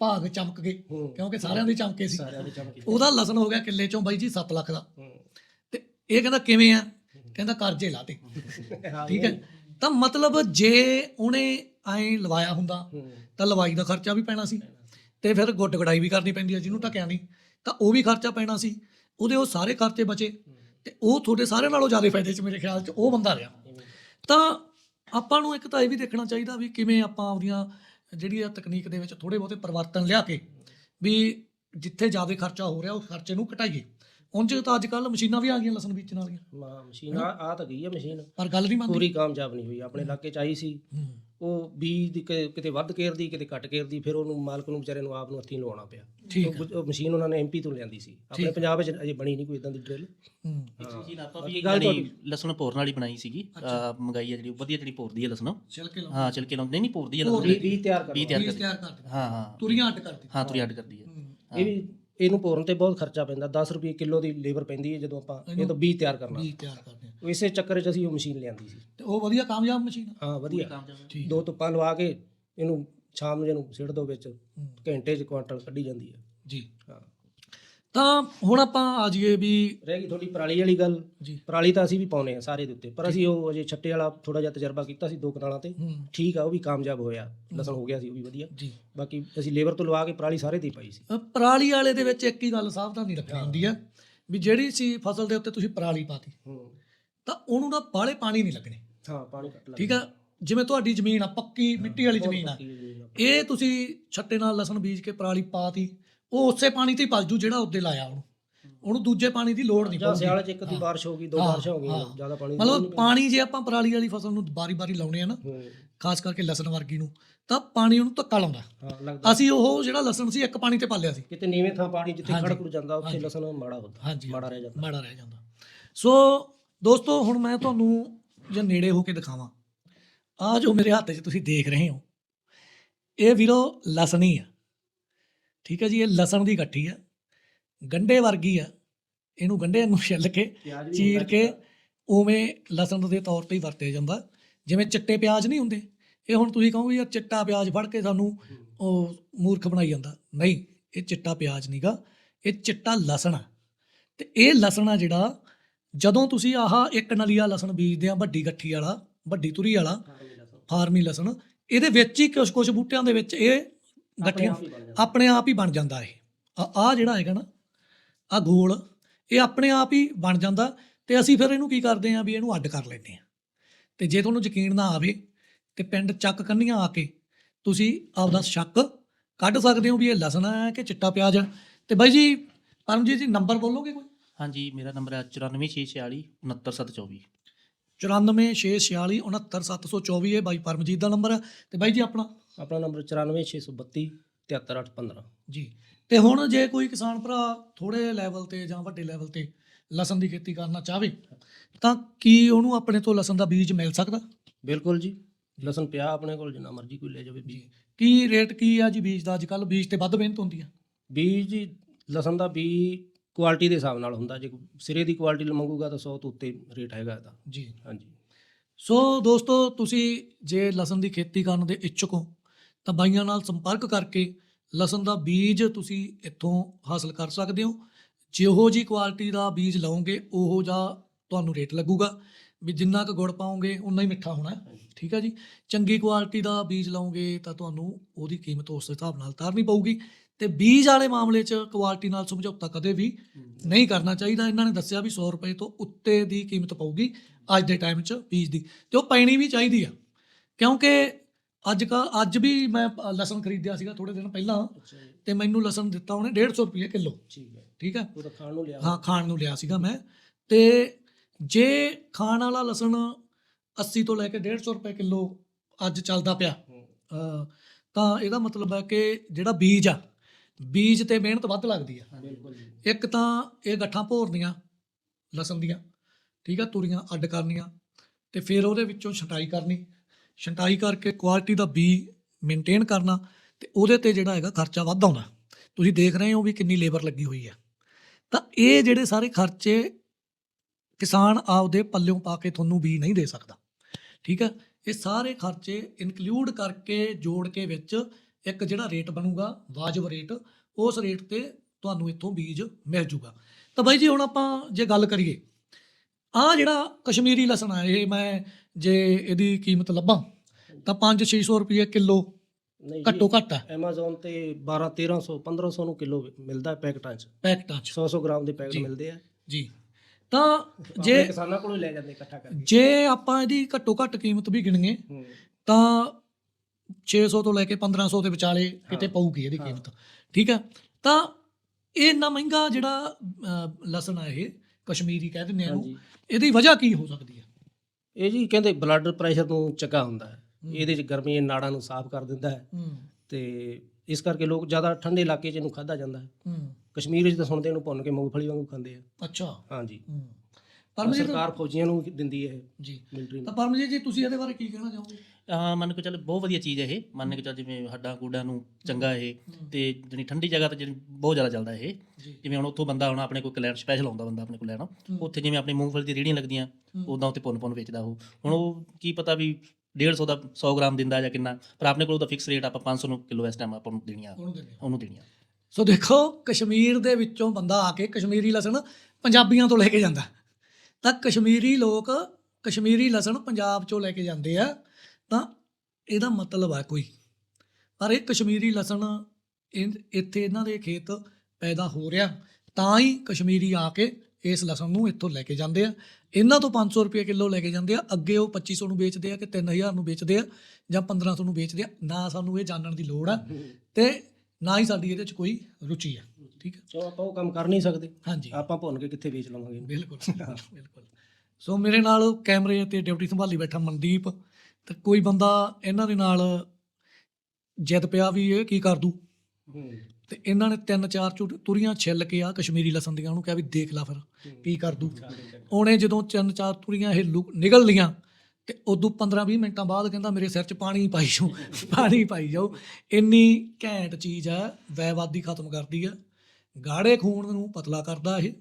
ਭਾਗ ਚਮਕ ਗਏ ਕਿਉਂਕਿ ਸਾਰਿਆਂ ਦੇ ਚਮਕੇ ਸੀ। ਸਾਰਿਆਂ ਦੇ ਚਮਕੀ ਉਹਦਾ ਲਸਣ ਹੋ ਗਿਆ ਕਿੱਲੇ ਚੋਂ ਬਾਈ ਜੀ 7 ਲੱਖ ਦਾ। ਤੇ ਇਹ ਕਹਿੰਦਾ ਕਿਵੇਂ ਆ? ਕਹਿੰਦਾ ਕਰਜ਼ੇ ਲਾਤੇ ਠੀਕ ਹੈ। ਤਾਂ ਮਤਲਬ ਜੇ ਉਹਨੇ ਐਂ ਲਵਾਇਆ ਹੁੰਦਾ ਤਾਂ ਲਵਾਈ ਦਾ ਖਰਚਾ ਵੀ ਪੈਣਾ ਸੀ। ਤੇ ਫਿਰ ਗੁੱਡ ਗੜਾਈ ਵੀ ਕਰਨੀ ਪੈਂਦੀ ਹੈ ਜਿਹਨੂੰ ਢੱਕਿਆ ਨਹੀਂ। ਤਾਂ ਉਹ ਵੀ ਖਰਚਾ ਪੈਣਾ ਸੀ। ਉਹਦੇ ਉਹ ਸਾਰੇ ਖਰਚੇ ਬਚੇ। ਤੇ ਉਹ ਤੁਹਾਡੇ ਸਾਰਿਆਂ ਨਾਲੋਂ ਜ਼ਿਆਦਾ ਫਾਇਦੇ 'ਚ ਮੇਰੇ ਖਿਆਲ 'ਚ ਉਹ ਬੰਦਾ ਰਿਹਾ। ਤਾਂ ਆਪਾਂ ਨੂੰ ਇੱਕ ਤਾਂ ਇਹ ਵੀ ਦੇਖਣਾ ਚਾਹੀਦਾ ਵੀ ਕਿਵੇਂ ਆਪਾਂ ਆਪਦੀਆਂ ਜਿਹੜੀ ਆ ਤਕਨੀਕ ਦੇ ਵਿੱਚ ਥੋੜੇ ਬਹੁਤੇ ਪਰਿਵਰਤਨ ਲਿਆ ਕੇ ਵੀ ਜਿੱਥੇ ਜ਼ਿਆਦਾ ਖਰਚਾ ਹੋ ਰਿਹਾ ਉਸ ਖਰਚੇ ਨੂੰ ਘਟਾਈਏ। ਉਂਝ ਤਾਂ ਅੱਜ ਕੱਲ ਮਸ਼ੀਨਾਂ ਵੀ ਆ ਗਈਆਂ ਲਸਣ ਬੀਜਣ ਵਾਲੀਆਂ। ਮਾ ਮਸ਼ੀਨ ਆ ਆ ਤਾਂ ਗਈ ਹੈ ਮਸ਼ੀਨ। ਪਰ ਗੱਲ ਨਹੀਂ ਮੰਨਦੀ। ਪੂਰੀ ਕਾਮਯਾਬ ਨਹੀਂ ਹੋਈ ਆਪਣੇ ਇਲਾਕੇ ਚ ਆਈ ਸੀ। ਹੂੰ। ਉਹ ਬੀਜ ਦੀ ਕਿ- ਕਿਤੇ ਵੱਧ ਕੇਰਦੀ ਕਿਤੇ ਘੱਟ ਕੇਰਦੀ ਫਿਰ ਉਹਨੂੰ ਮਾਲਕ ਨੂੰ ਵਿਚਾਰੇ ਨੂੰ ਆਪ ਨੂੰ ਹੱਥੀਂ ਲਵਾਉਣਾ ਪਿਆ। ਠੀਕ ਉਹ- ਉਹ ਮਸ਼ੀਨ ਉਹਨਾਂ ਨੇ ਐਮਪੀ ਤੋਂ ਲਿਆਂਦੀ ਸੀ। ਆਪਣੇ ਪੰਜਾਬ ਵਿੱਚ ਅਜੇ ਬਣੀ ਨਹੀਂ ਕੋਈ ਇਦਾਂ ਦੀ ਡਰਿਲ। ਹੂੰ। ਮਸ਼ੀਨ ਆਪਾਂ ਵੀ ਗੱਲ ਜਿਹੜੀ ਲਸਣ ਭੋਰਨ ਵਾਲੀ ਬਣਾਈ ਸੀਗੀ ਮੰਗਾਈ ਆ ਜਿਹੜੀ ਵਧੀਆ ਜਿਹੜੀ ਭੋਰਦੀ ਹੈ ਲਸਣ। ਛਿਲਕੇ ਲਾਉਂ ਹਾਂ ਛਿਲਕੇ ਲਾਉਂਦੇ। ਨਹੀਂ ਭੋਰਦੀ ਹੈ ਭੋਰਦੀ। ਲਸਣ। ਵੀ ਤਿਆਰ ਕਰ ਵੀ ਤਿਆਰ ਬੀਜ ਕਰਦੀ। ਤਿਆਰ ਕਰ ਹਾਂ ਹਾਂ। ਤੁਰੀਆਂ ਅੱਡ ਕਰ ਦਿੱਤਾ ਹਾਂ ਤੁਰੀ ਅੱਡ ਕਰਦੀ ਹੈ ਹੂੰ। ਇਹ ਵੀ ਇਹਨੂੰ ਭੋਰਨ ਤੇ ਬਹੁਤ ਖਰਚਾ ਪੈਂਦਾ 10 ਰੁਪਏ ਕਿਲੋ ਦੀ ਲੇਬਰ ਪੈਂਦੀ ਹੈ ਜਦੋਂ ਆਪਾਂ ਇਹ ਤੋਂ ਬੀਜ ਤਿਆਰ ਕਰਨਾ। ਬੀਜ ਤਿਆਰ ਕਰਦੇ ਆ ਉਹ ਇਸੇ ਚੱਕਰ 'ਚ ਅਸੀਂ ਉਹ ਮਸ਼ੀਨ ਲਿਆਂਦੀ ਸੀ। ਤੇ ਉਹ ਵਧੀਆ ਕਾਮਯਾਬ ਮਸ਼ੀਨ ਆ? ਹਾਂ ਵਧੀਆ। ਕਾਮਯਾਬ ਠੀਕ ਦੋ ਧੁੱਪਾਂ ਲਵਾ ਕੇ ਇਹਨੂੰ ਸ਼ਾਮ ਨੂੰ ਇਹਨੂੰ ਸਿੱਟ ਦੋ ਵਿੱਚ। ਘੰਟੇ 'ਚ ਕੁਆਂਟਲ ਕੱਢੀ ਜਾਂਦੀ ਹੈ। ਜੀ। ਹਾਂ। ਤਾਂ ਹੁਣ ਆਪਾਂ ਆ ਜਾਈਏ ਵੀ ਰਹਿ ਗਈ ਥੋੜੀ ਪਰਾਲੀ ਵਾਲੀ ਗੱਲ। ਜੀ। ਪਰਾਲੀ ਤਾਂ ਅਸੀਂ ਵੀ ਪਾਉਨੇ ਆ ਸਾਰੇ ਦੇ ਉੱਤੇ। ਪਰ ਅਸੀਂ ਉਹ ਅਜੇ ਛੱਟੇ ਵਾਲਾ ਥੋੜਾ ਜਿਹਾ ਤਜਰਬਾ ਕੀਤਾ ਸੀ ਦੋ ਕਨਾਲਾਂ ਤੇ। ਹੂੰ। ਠੀਕ ਆ ਉਹ ਵੀ ਕਾਮਯਾਬ ਹੋਇਆ। ਲਸਣ ਹੋ ਗਿਆ ਸੀ ਉਹ ਵੀ ਵਧੀਆ। ਜੀ। ਬਾਕੀ ਅਸੀਂ ਲੇਬਰ ਤੋਂ ਲਵਾ ਕੇ ਪਰਾਲੀ ਸਾਰੇ ਦੀ ਪਾਈ ਸੀ। ਅ, ਪਰਾਲੀ ਵਾਲੇ ਦੇ ਵਿੱਚ ਇੱਕ ਹੀ ਗੱਲ ਸਾਵਧਾਨੀ ਰੱਖਣੀ ਹੁੰਦੀ ਹੈ ਵੀ ਜਿਹੜੀ ਸੀ ਫਸਲ ਦੇ ਉੱਤੇ ਤੁਸੀਂ ਪਰਾਲੀ ਪਾਤੀ ਹੂੰ। ਤਾਂ ਉਹਨੂੰ ਨਾ ਬਾਹਲੇ ਪਾਣੀ ਨਹੀਂ ਲੱਗਣੇ। ਹਾਂ ਪਾਣੀ ਕੱਟ ਲੱਗ ਠੀਕ ਆ? ਜਿਵੇਂ ਤੁਹਾਡੀ ਜ਼ਮੀਨ ਆ ਪੱਕੀ ਮਿੱਟੀ ਵਾਲੀ ਜ਼ਮੀਨ ਆ। ਇਹ ਤੁਸੀਂ ਛੱਟੇ ਨਾਲ ਲਸਣ ਬੀਜ ਕੇ ਪਰਾਲੀ ਪਾਤੀ ਉਹ ਉਸੇ ਪਾਣੀ ਤੇ ਹੀ ਪਲ ਜੂ ਜਿਹੜਾ ਉੱਤੇ ਲਾਇਆ ਉਹਨੂੰ। ਉਹਨੂੰ ਦੂਜੇ ਪਾਣੀ ਦੀ ਲੋੜ ਨਹੀਂ ਜਾਂ ਪਊਗੀ। ਸਿਆਲ 'ਚ ਇੱਕ ਦੀ ਬਾਰਿਸ਼ ਹੋ ਗਈ ਦੋ ਹਾਂ, ਬਾਰਿਸ਼ਾਂ ਹੋ ਗਈਆਂ ਹਾਂ। ਜ਼ਿਆਦਾ ਪਾਣੀ ਦੀ ਮਤਲਬ ਪਾਣੀ ਜੇ ਆਪਾਂ ਪਰਾਲੀ ਵਾਲੀ ਫਸਲ ਨੂੰ ਬਾਰੀ-ਬਾਰੀ ਲਾਉਣੇ ਆ ਨਾ। ਹੂੰ। ਖਾਸ ਕਰਕੇ ਲਸਣ ਵਰਗੀ ਨੂੰ ਤਾਂ ਪਾਣੀ ਉਹਨੂੰ ਧੱਕਾ ਲਾਉਂਦਾ। ਹਾਂ ਲੱਗਦਾ। ਅਸੀਂ ਉਹ ਜਿਹੜਾ ਲਸਣ ਸੀ ਇੱਕ ਪਾਣੀ ਤੇ ਪਾਲਿਆ ਸੀ। ਕਿਤੇ ਨੀਵੇਂ ਥਾਂ ਪਾਣੀ ਜਿੱਥੇ ਹਾਂਜੀ। ਖੜਕ ਜਾਂਦਾ ਉੱਥੇ ਲਸਣ ਮਾੜਾ ਹੁੰਦਾ ਹਾਂਜੀ। ਮਾੜਾ ਰਹਿ ਜਾਂਦਾ। ਮਾੜਾ ਰਹਿ ਜਾਂਦਾ। ਸੋ ਦੋਸਤੋ ਹੁਣ ਮੈਂ ਤੁਹਾਨੂੰ ਜੇ ਨੇੜੇ ਹੋ ਕੇ ਦਿਖਾਵਾਂ। ਆ ਜੋ ਮੇਰੇ ਹੱਥ 'ਚ ਤੁਸੀਂ ਦੇਖ ਰਹੇ ਹੋ ਇਹ ਵੀਰੋ ਲਸਣੀ ਆ। ਠੀਕ ਹੈ ਜੀ ਇਹ ਲਸਣ ਦੀ ਗੱਠੀ ਆ ਗੰਡੇ ਵਰਗੀ ਆ ਇਹਨੂੰ ਗੰਡੇ ਨੂੰ ਛਿੱਲ ਕੇ ਚੀਰ ਕੇ ਉਵੇਂ ਲਸਣ ਦੇ ਤੌਰ ਤੇ ਹੀ ਵਰਤਿਆ ਜਾਂਦਾ। ਜਿਵੇਂ ਚਿੱਟੇ ਪਿਆਜ਼ ਨਹੀਂ ਹੁੰਦੇ ਇਹ ਹੁਣ ਤੁਸੀਂ ਕਹੋਗੇ ਯਾਰ ਚਿੱਟਾ ਪਿਆਜ਼ ਫੜ ਕੇ ਸਾਨੂੰ ਉਹ ਮੂਰਖ ਬਣਾਈ ਜਾਂਦਾ। ਨਹੀਂ ਇਹ ਚਿੱਟਾ ਪਿਆਜ਼ ਨਹੀਂਗਾ ਇਹ ਚਿੱਟਾ ਲਸਣ ਆ। ਤੇ ਇਹ ਲਸਣ ਆ ਜਿਹੜਾ ਜਦੋਂ ਤੁਸੀਂ ਆਹ ਇੱਕ ਨਲੀਆ ਲਸਣ ਬੀਜਦੇ ਆ ਵੱਡੀ ਗੱਠੀ ਵਾਲਾ ਵੱਡੀ ਤੁਰੀ ਵਾਲਾ ਫਾਰਮੀ ਲਸਣ। ਇਹਦੇ ਵਿੱਚ ਹੀ ਕੁਝ ਕੁਝ ਬੂਟਿਆਂ ਦੇ ਵਿੱਚ ਇਹ ਗੱਠੀਆਂ ਆਪਣੇ ਆਪ ਹੀ ਬਣ ਜਾਂਦਾ ਇਹ। ਆ ਜਿਹੜਾ ਹੈਗਾ ਨਾ ਆ ਗੋਲ ਇਹ ਆਪਣੇ ਆਪ ਹੀ ਬਣ ਜਾਂਦਾ ਤੇ ਅਸੀਂ ਫਿਰ ਇਹਨੂੰ ਕੀ ਕਰਦੇ ਆ ਵੀ ਇਹਨੂੰ ਅੱਡ ਕਰ ਲੈਂਦੇ ਆ ਤੇ ਜੇ ਤੁਹਾਨੂੰ ਯਕੀਨ ਨਾ ਆਵੇ ਤੇ ਪਿੰਡ ਚੱਕ ਕੰਨੀਆਂ ਆ ਕੇ ਤੁਸੀਂ ਆਪਦਾ ਸ਼ੱਕ ਕੱਢ ਸਕਦੇ ਹੋ ਵੀ ਇਹ ਲਸਣ ਹੈ ਕਿ ਚਿੱਟਾ ਪਿਆਜ਼ ਹੈ ਤੇ ਬਾਈ ਜੀ ਪਰਮਜੀਤ ਜੀ ਨੰਬਰ ਬੋਲੋਗੇ ਕੋਈ? ਹਾਂਜੀ ਮੇਰਾ ਨੰਬਰ ਹੈ 94646 69724 94646 69724 ਇਹ ਬਾਈ ਪਰਮਜੀਤ ਦਾ ਨੰਬਰ ਹੈ। ਤੇ ਬਾਈ ਜੀ ਆਪਣਾ ਆਪਣਾ ਨੰਬਰ 94632 73815 ਜੀ। ਤੇ ਹੁਣ ਜੇ ਕੋਈ ਕਿਸਾਨ ਭਰਾ ਥੋੜੇ ਲੈਵਲ ਤੇ ਜਾਂ ਵੱਡੇ ਲੈਵਲ ਤੇ ਲਸਣ ਦੀ ਖੇਤੀ ਕਰਨਾ ਚਾਹਵੇ ਤਾਂ ਕੀ ਉਹਨੂੰ ਆਪਣੇ ਤੋਂ ਲਸਣ ਦਾ ਬੀਜ ਮਿਲ ਸਕਦਾ? ਬਿਲਕੁਲ ਜੀ। ਲਸਣ ਪਿਆ ਆਪਣੇ ਕੋਲ ਜਿੰਨਾ ਮਰਜ਼ੀ ਕੋਈ ਲੈ ਜਾਵੇ ਬੀਜ। ਕੀ ਰੇਟ ਕੀ ਆ ਜੀ ਬੀਜ ਦਾ ਅੱਜ ਕੱਲ ਬੀਜ ਤੇ ਵੱਧ ਮਿਹਨਤ ਹੁੰਦੀ ਆ। ਬੀਜ ਜੀ ਲਸਣ ਦਾ ਬੀਜ ਕੁਆਲਿਟੀ ਦੇ ਹਿਸਾਬ ਨਾਲ ਹੁੰਦਾ। ਜੇ ਸਿਰੇ ਦੀ ਕੁਆਲਿਟੀ ਮੰਗੂਗਾ ਤਾਂ 100 ਤੋਂ ਉੱਤੇ ਰੇਟ ਹੈਗਾ ਇਹਦਾ। ਜੀ। ਹਾਂਜੀ। ਸੋ ਦੋਸਤੋ ਤੁਸੀਂ ਜੇ ਲਸਣ ਦੀ ਖੇਤੀ ਕਰਨ ਦੇ ਇੱਛੁਕ ਹੋ ਤਾਂ ਬਾਈਆਂ ਨਾਲ ਸੰਪਰਕ ਕਰਕੇ ਲਸਣ ਦਾ ਬੀਜ ਤੁਸੀਂ ਇੱਥੋਂ ਹਾਸਲ ਕਰ ਸਕਦੇ ਹੋ। ਜਿਹੋ ਜੀ ਕੁਆਲਿਟੀ ਦਾ ਬੀਜ ਲਓਗੇ, ਉਹੋ ਜਿਹਾ ਤੁਹਾਨੂੰ ਰੇਟ ਲੱਗੂਗਾ। ਵੀ ਜਿੰਨਾ ਕੁ ਗੁੜ ਪਾਓਗੇ ਉਨਾ ਹੀ ਮਿੱਠਾ ਹੋਣਾ। ਹੈ। ਠੀਕ ਹੈ ਜੀ? ਚੰਗੀ ਕੁਆਲਿਟੀ ਦਾ ਬੀਜ ਲਓਗੇ, ਤਾਂ ਤੁਹਾਨੂੰ ਉਹਦੀ ਕੀਮਤ ਉਸ ਹਿਸਾਬ ਨਾਲ ਤਾਰਨੀ ਪਊਗੀ। ਤੇ ਬੀਜ ਵਾਲੇ ਮਾਮਲੇ 'ਚ ਕੁਆਲਿਟੀ ਨਾਲ ਸਮਝੌਤਾ ਕਦੇ ਵੀ ਨਹੀਂ ਕਰਨਾ ਚਾਹੀਦਾ। ਇਹਨਾਂ ਨੇ ਦੱਸਿਆ ਵੀ 100 ਰੁਪਏ ਤੋਂ ਉੱਤੇ ਦੀ ਕੀਮਤ ਪਊਗੀ ਅੱਜ ਦੇ ਟਾਈਮ 'ਚ ਬੀਜ ਦੀ। ਤੇ ਉਹ ਪੈਣੀ ਵੀ ਚਾਹੀਦੀ ਆ। ਕਿਉਂਕਿ ਅੱਜ ਕਾ ਅੱਜ ਵੀ ਮੈਂ ਲਸਣ ਖਰੀਦਿਆ ਸੀਗਾ ਥੋੜੇ ਦਿਨ ਪਹਿਲਾਂ ਤੇ ਮੈਨੂੰ ਲਸਣ ਦਿੱਤਾ ਉਹਨੇ 150 ਰੁਪਏ ਕਿਲੋ। ਠੀਕ ਹੈ। ਠੀਕ ਹੈ? ਉਹ ਤਾਂ ਖਾਣ ਨੂੰ ਲਿਆ। ਹਾਂ ਖਾਣ ਨੂੰ ਲਿਆ ਸੀਗਾ ਮੈਂ। ਤੇ ਜੇ ਖਾਣ ਵਾਲਾ ਲਸਣ 80 ਤੋਂ ਲੈ ਕੇ 150 ਰੁਪਏ ਕਿਲੋ ਅੱਜ ਚੱਲਦਾ ਪਿਆ ਤਾਂ ਇਹਦਾ ਮਤਲਬ ਹੈ ਕਿ ਜਿਹੜਾ ਬੀਜ ਆ ਬੀਜ ਤੇ ਮਿਹਨਤ ਵੱਧ ਲੱਗਦੀ ਆ। ਬਿਲਕੁਲ ਇੱਕ ਤਾਂ ਇਹ ਗੱਠਾਂ ਭੋਰਨੀਆਂ ਲਸਣ ਦੀਆਂ ਠੀਕ ਆ ਤੁਰੀਆਂ ਅੱਡ ਕਰਨੀਆਂ ਤੇ ਫਿਰ ਉਹਦੇ ਵਿੱਚੋਂ ਛਟਾਈ ਕਰਨੀ। ਛੰਟਾਈ ਕਰਕੇ ਕੁਆਲਿਟੀ ਦਾ ਬੀ ਮੇਨਟੇਨ ਕਰਨਾ ਤੇ ਉਹਦੇ ਤੇ ਜਿਹੜਾ ਹੈਗਾ ਖਰਚਾ ਵੱਧ ਆਉਂਦਾ ਤੁਸੀਂ ਦੇਖ ਰਹੇ ਹੋ ਵੀ ਕਿੰਨੀ ਲੇਬਰ ਲੱਗੀ ਹੋਈ ਹੈ। ਤਾਂ ਇਹ ਜਿਹੜੇ ਸਾਰੇ ਖਰਚੇ ਕਿਸਾਨ ਆਪਦੇ ਪੱਲਿਓਂ ਪਾ ਕੇ ਤੁਹਾਨੂੰ ਬੀ ਨਹੀਂ ਦੇ ਸਕਦਾ। ਠੀਕ ਹੈ? ਇਹ ਸਾਰੇ ਖਰਚੇ ਇਨਕਲੂਡ ਕਰਕੇ ਜੋੜ ਕੇ ਵਿੱਚ ਇੱਕ ਜਿਹੜਾ ਰੇਟ ਬਣੂਗਾ, ਵਾਜਬ ਰੇਟ ਉਸ ਰੇਟ ਤੇ ਤੁਹਾਨੂੰ ਇੱਥੋਂ ਬੀਜ ਮਿਲ ਜੂਗਾ। ਤਾਂ ਬਾਈ ਜੀ ਹੁਣ ਆਪਾਂ ਜੇ ਗੱਲ ਕਰੀਏ ਆ ਜਿਹੜਾ ਕਸ਼ਮੀਰੀ ਲਸਣ ਆ, ਇਹ ਮੈਂ ਜੇ ਇਹਦੀ ਕੀਮਤ ਲੱਭਾਂ ਤਾਂ 5-600 ਰੁਪਏ ਕਿਲੋ ਨਹੀਂ ਘੱਟੋ ਘੱਟ ਹੈ ਐਮਾਜ਼ਨ ਤੇ 12 1300 1500 ਨੂੰ ਕਿਲੋ ਮਿਲਦਾ ਹੈ ਪੈਕਟਾਂ 'ਚ। ਪੈਕਟਾਂ 'ਚ। 100 100 ਗ੍ਰਾਮ ਦੇ ਪੈਕਟ ਜੀ। ਮਿਲਦੇ ਆ। ਜੀ। ਤਾਂ ਜੇ ਜੇ ਕਿਸਾਨਾਂ ਕੋਲੋਂ ਹੀ ਲੈ ਜਾਂਦੇ ਇਕੱਠਾ ਕਰਕੇ। ਜੇ ਆਪਾਂ ਇਹਦੀ ਘੱਟੋ ਘੱਟ ਕੀਮਤ ਵੀ ਗਿਣੀਏ ਹੂੰ। ਤਾਂ 600 ਤੋਂ ਲੈ ਕੇ 1500 ਦੇ ਵਿਚਾਲੇ ਕਿਤੇ ਹਾਂ। ਪਊਗੀ ਇਹਦੀ ਹਾਂ। ਕੀਮਤ। ਠੀਕ ਹੈ ਤਾਂ ਇਹ ਇੰਨਾ ਮਹਿੰਗਾ ਜਿਹੜਾ ਲਸਣ ਆ ਇਹ ਕਸ਼ਮੀਰੀ ਕਹਿ ਦਿੰਦੇ ਆ ਇਹਨੂੰ ਹਾਂਜੀ। ਇਹਦੀ ਵਜ੍ਹਾ ਕੀ ਹੋ ਸਕਦੀ ਹੈ ਇਹ ਜੀ ਕਹਿੰਦੇ ਬਲੱਡ ਪ੍ਰੈਸ਼ਰ ਨੂੰ ਚੰਗਾ ਹੁੰਦਾ ਹੈ। ਇਹਦੇ 'ਚ ਗਰਮੀ ਇਹ ਨਾੜਾਂ ਨੂੰ ਸਾਫ਼ ਕਰ ਦਿੰਦਾ ਹੈ। ਤੇ ਇਸ ਕਰਕੇ ਲੋਕ ਜ਼ਿਆਦਾ ਠੰਡੇ ਇਲਾਕੇ 'ਚ ਇਹਨੂੰ ਖਾਧਾ ਜਾਂਦਾ ਹੈ। ਕਸ਼ਮੀਰ 'ਚ ਤਾਂ ਸੁਣਦੇ ਇਹਨੂੰ ਭੁੰਨ ਕੇ ਮੂੰਗਫਲੀ ਵਾਂਗੂ ਖਾਂਦੇ ਆ। ਅੱਛਾ। ਹਾਂਜੀ। ਪਰਮਜੀਤ ਸਰਕਾਰ ਫੌਜੀਆਂ ਨੂੰ ਦਿੰਦੀ ਹੈ ਜੀ। ਮਿਲਟਰੀ ਤਾਂ ਪਰਮਜੀਤ ਜੀ ਤੁਸੀਂ ਇਹਦੇ ਬਾਰੇ ਕੀ ਕਹਿਣਾ ਚਾਹੋਗੇ? ਆ ਮੰਨ ਕੇ ਚੱਲ ਬਹੁਤ ਵਧੀਆ ਚੀਜ਼ ਹੈ ਇਹ। ਮੰਨ ਕੇ ਚੱਲ ਜਿਵੇਂ ਹੱਡਾਂ ਗੋਡਿਆਂ ਨੂੰ ਚੰਗਾ ਇਹ ਹੂੰ। ਤੇ ਜਿਹੜੀ ਠੰਡੀ ਜਗ੍ਹਾ ਤੇ ਜਿਹੜੀ ਬਹੁਤ ਜ਼ਿਆਦਾ ਚੱਲਦਾ ਇਹ। ਜਿਵੇਂ ਹੁਣ ਉੱਥੋਂ ਬੰਦਾ ਹੁਣ ਆਪਣੇ ਕੋਲ ਲੈਣ ਸਪੈਸ਼ਲ ਆਉਂਦਾ ਬੰਦਾ ਆਪਣੇ ਕੋਲ ਲੈਣ। ਹੂੰ। ਉੱਥੇ ਜਿਵੇਂ ਆਪਣੀ ਮੂੰਗਫਲੀ ਦੀ ਰੇਹੜੀਆਂ ਲੱਗਦੀਆਂ ਹੂੰ। ਉਦਾਂ ਉੱਥੇ ਪੁੰਨ ਪੁੰਨ ਵੇਚਦਾ ਉਹ। ਹੁਣ ਉਹ ਕੀ ਪਤਾ ਵੀ 150 ਦਾ 100 ਗ੍ਰਾਮ ਦਿੰਦਾ ਜਾਂ ਕਿੰਨਾ ਪਰ ਆਪਣੇ ਕੋਲ ਉਹਦਾ ਫਿਕਸ ਰੇਟ ਆਪਾਂ 500 ਨੂੰ ਕਿਲੋ ਇਸ ਟਾਈਮ ਆਪਾਂ ਨੂੰ ਉਹਨੂੰ ਦਿੰਦੇ ਆ। ਉਹਨੂੰ ਦੇਣੀਆਂ। ਸੋ ਦੇਖੋ ਕਸ਼ਮੀਰ ਦੇ ਵਿੱਚੋਂ ਬੰਦਾ ਆ ਕੇ ਕਸ਼ਮੀਰੀ ਲਸਣ ਪੰਜਾਬੀਆਂ ਤੋਂ ਲੈ ਕੇ ਜਾਂਦਾ। ਤਾਂ ਕਸ਼ਮੀਰੀ ਲੋਕ ਕਸ਼ਮੀਰੀ ਲਸਣ ਪੰਜਾਬ ਚੋਂ ਲੈ ਕੇ ਜਾਂਦੇ ਆ। ਤਾਂ ਇਹਦਾ ਮਤਲਬ ਆ ਕੋਈ। ਪਰ ਇਹ ਕਸ਼ਮੀਰੀ ਲਸਣ ਇੱਥੇ ਇਹਨਾਂ ਦੇ ਖੇਤ ਪੈਦਾ ਹੋ ਰਿਹਾ ਤਾਂ ਹੀ ਕਸ਼ਮੀਰੀ ਆ ਕੇ ਇਸ ਲਸਣ ਨੂੰ ਇੱਥੋਂ ਲੈ ਕੇ ਜਾਂਦੇ ਆ। ਇਹਨਾਂ ਤੋਂ 500 ਰੁਪਏ ਕਿਲੋ ਲੈ ਕੇ ਜਾਂਦੇ ਆ। ਅੱਗੇ ਉਹ 2500 ਨੂੰ ਵੇਚਦੇ ਆ ਕਿ 3000 ਨੂੰ ਵੇਚਦੇ ਆ ਜਾਂ 1500 ਨੂੰ ਵੇਚਦੇ ਆ। ਨਾ ਸਾਨੂੰ ਇਹ ਜਾਣਨ ਦੀ ਲੋੜ ਆ ਤੇ ਨਾ ਹੀ ਸਾਡੀ ਇਹਦੇ 'ਚ ਕੋਈ ਰੁਚੀ ਆ। ਠੀਕ ਹੈ ਕਿਉਂ ਆਪਾਂ ਉਹ ਕੰਮ ਕਰ ਨਹੀਂ ਸਕਦੇ। ਹਾਂਜੀ। ਆਪਾਂ ਭੁੰਨ ਕੇ ਕਿੱਥੇ ਵੇਚ ਲਵਾਂਗੇ? ਬਿਲਕੁਲ ਬਿਲਕੁਲ। ਸੋ ਮੇਰੇ ਨਾਲ ਕੈਮਰੇ ਤੇ ਡਿਊਟੀ ਸੰਭਾਲੀ ਬੈਠਾ ਮਨਦੀਪ। ਤੇ ਕੋਈ ਬੰਦਾ ਇਹਨਾਂ ਦੇ ਨਾਲ ਜਿੱਦ ਪਿਆ ਵੀ ਇਹ ਕੀ ਕਰ ਦੂ? ਹੂੰ। ਤੇ ਇਹਨਾਂ ਨੇ ਤਿੰਨ ਚਾਰ ਤੁਰੀਆਂ ਛਿੱਲ ਕੇ ਆ ਕਸ਼ਮੀਰੀ ਲਸਣ ਦੀਆਂ ਉਹਨੂੰ ਕਿਹਾ ਵੀ ਦੇਖ ਲੈ ਫਿਰ ਕੀ ਕਰ ਦੂ। ਉਹਨੇ ਜਦੋਂ ਤਿੰਨ ਚਾਰ ਤੁਰੀਆਂ ਇਹ ਨਿਕਲ ਲੀਆਂ ਤੇ ਉਦੋਂ 15-20 ਮਿੰਟਾਂ ਬਾਅਦ ਕਹਿੰਦਾ ਮੇਰੇ ਸਿਰ 'ਚ ਪਾਣੀ ਪਾਈ ਜਾਓ ਪਾਣੀ ਪਾਈ ਜਾਓ ਇੰਨੀ ਘੈਂਟ ਚੀਜ਼ ਆ ਵੈਵਾਦੀ ਖਤਮ ਕਰਦੀ ਆ। ਗਾੜੇ ਖੂਨ ਨੂੰ ਪਤਲਾ ਕਰਦਾ ਇਹ।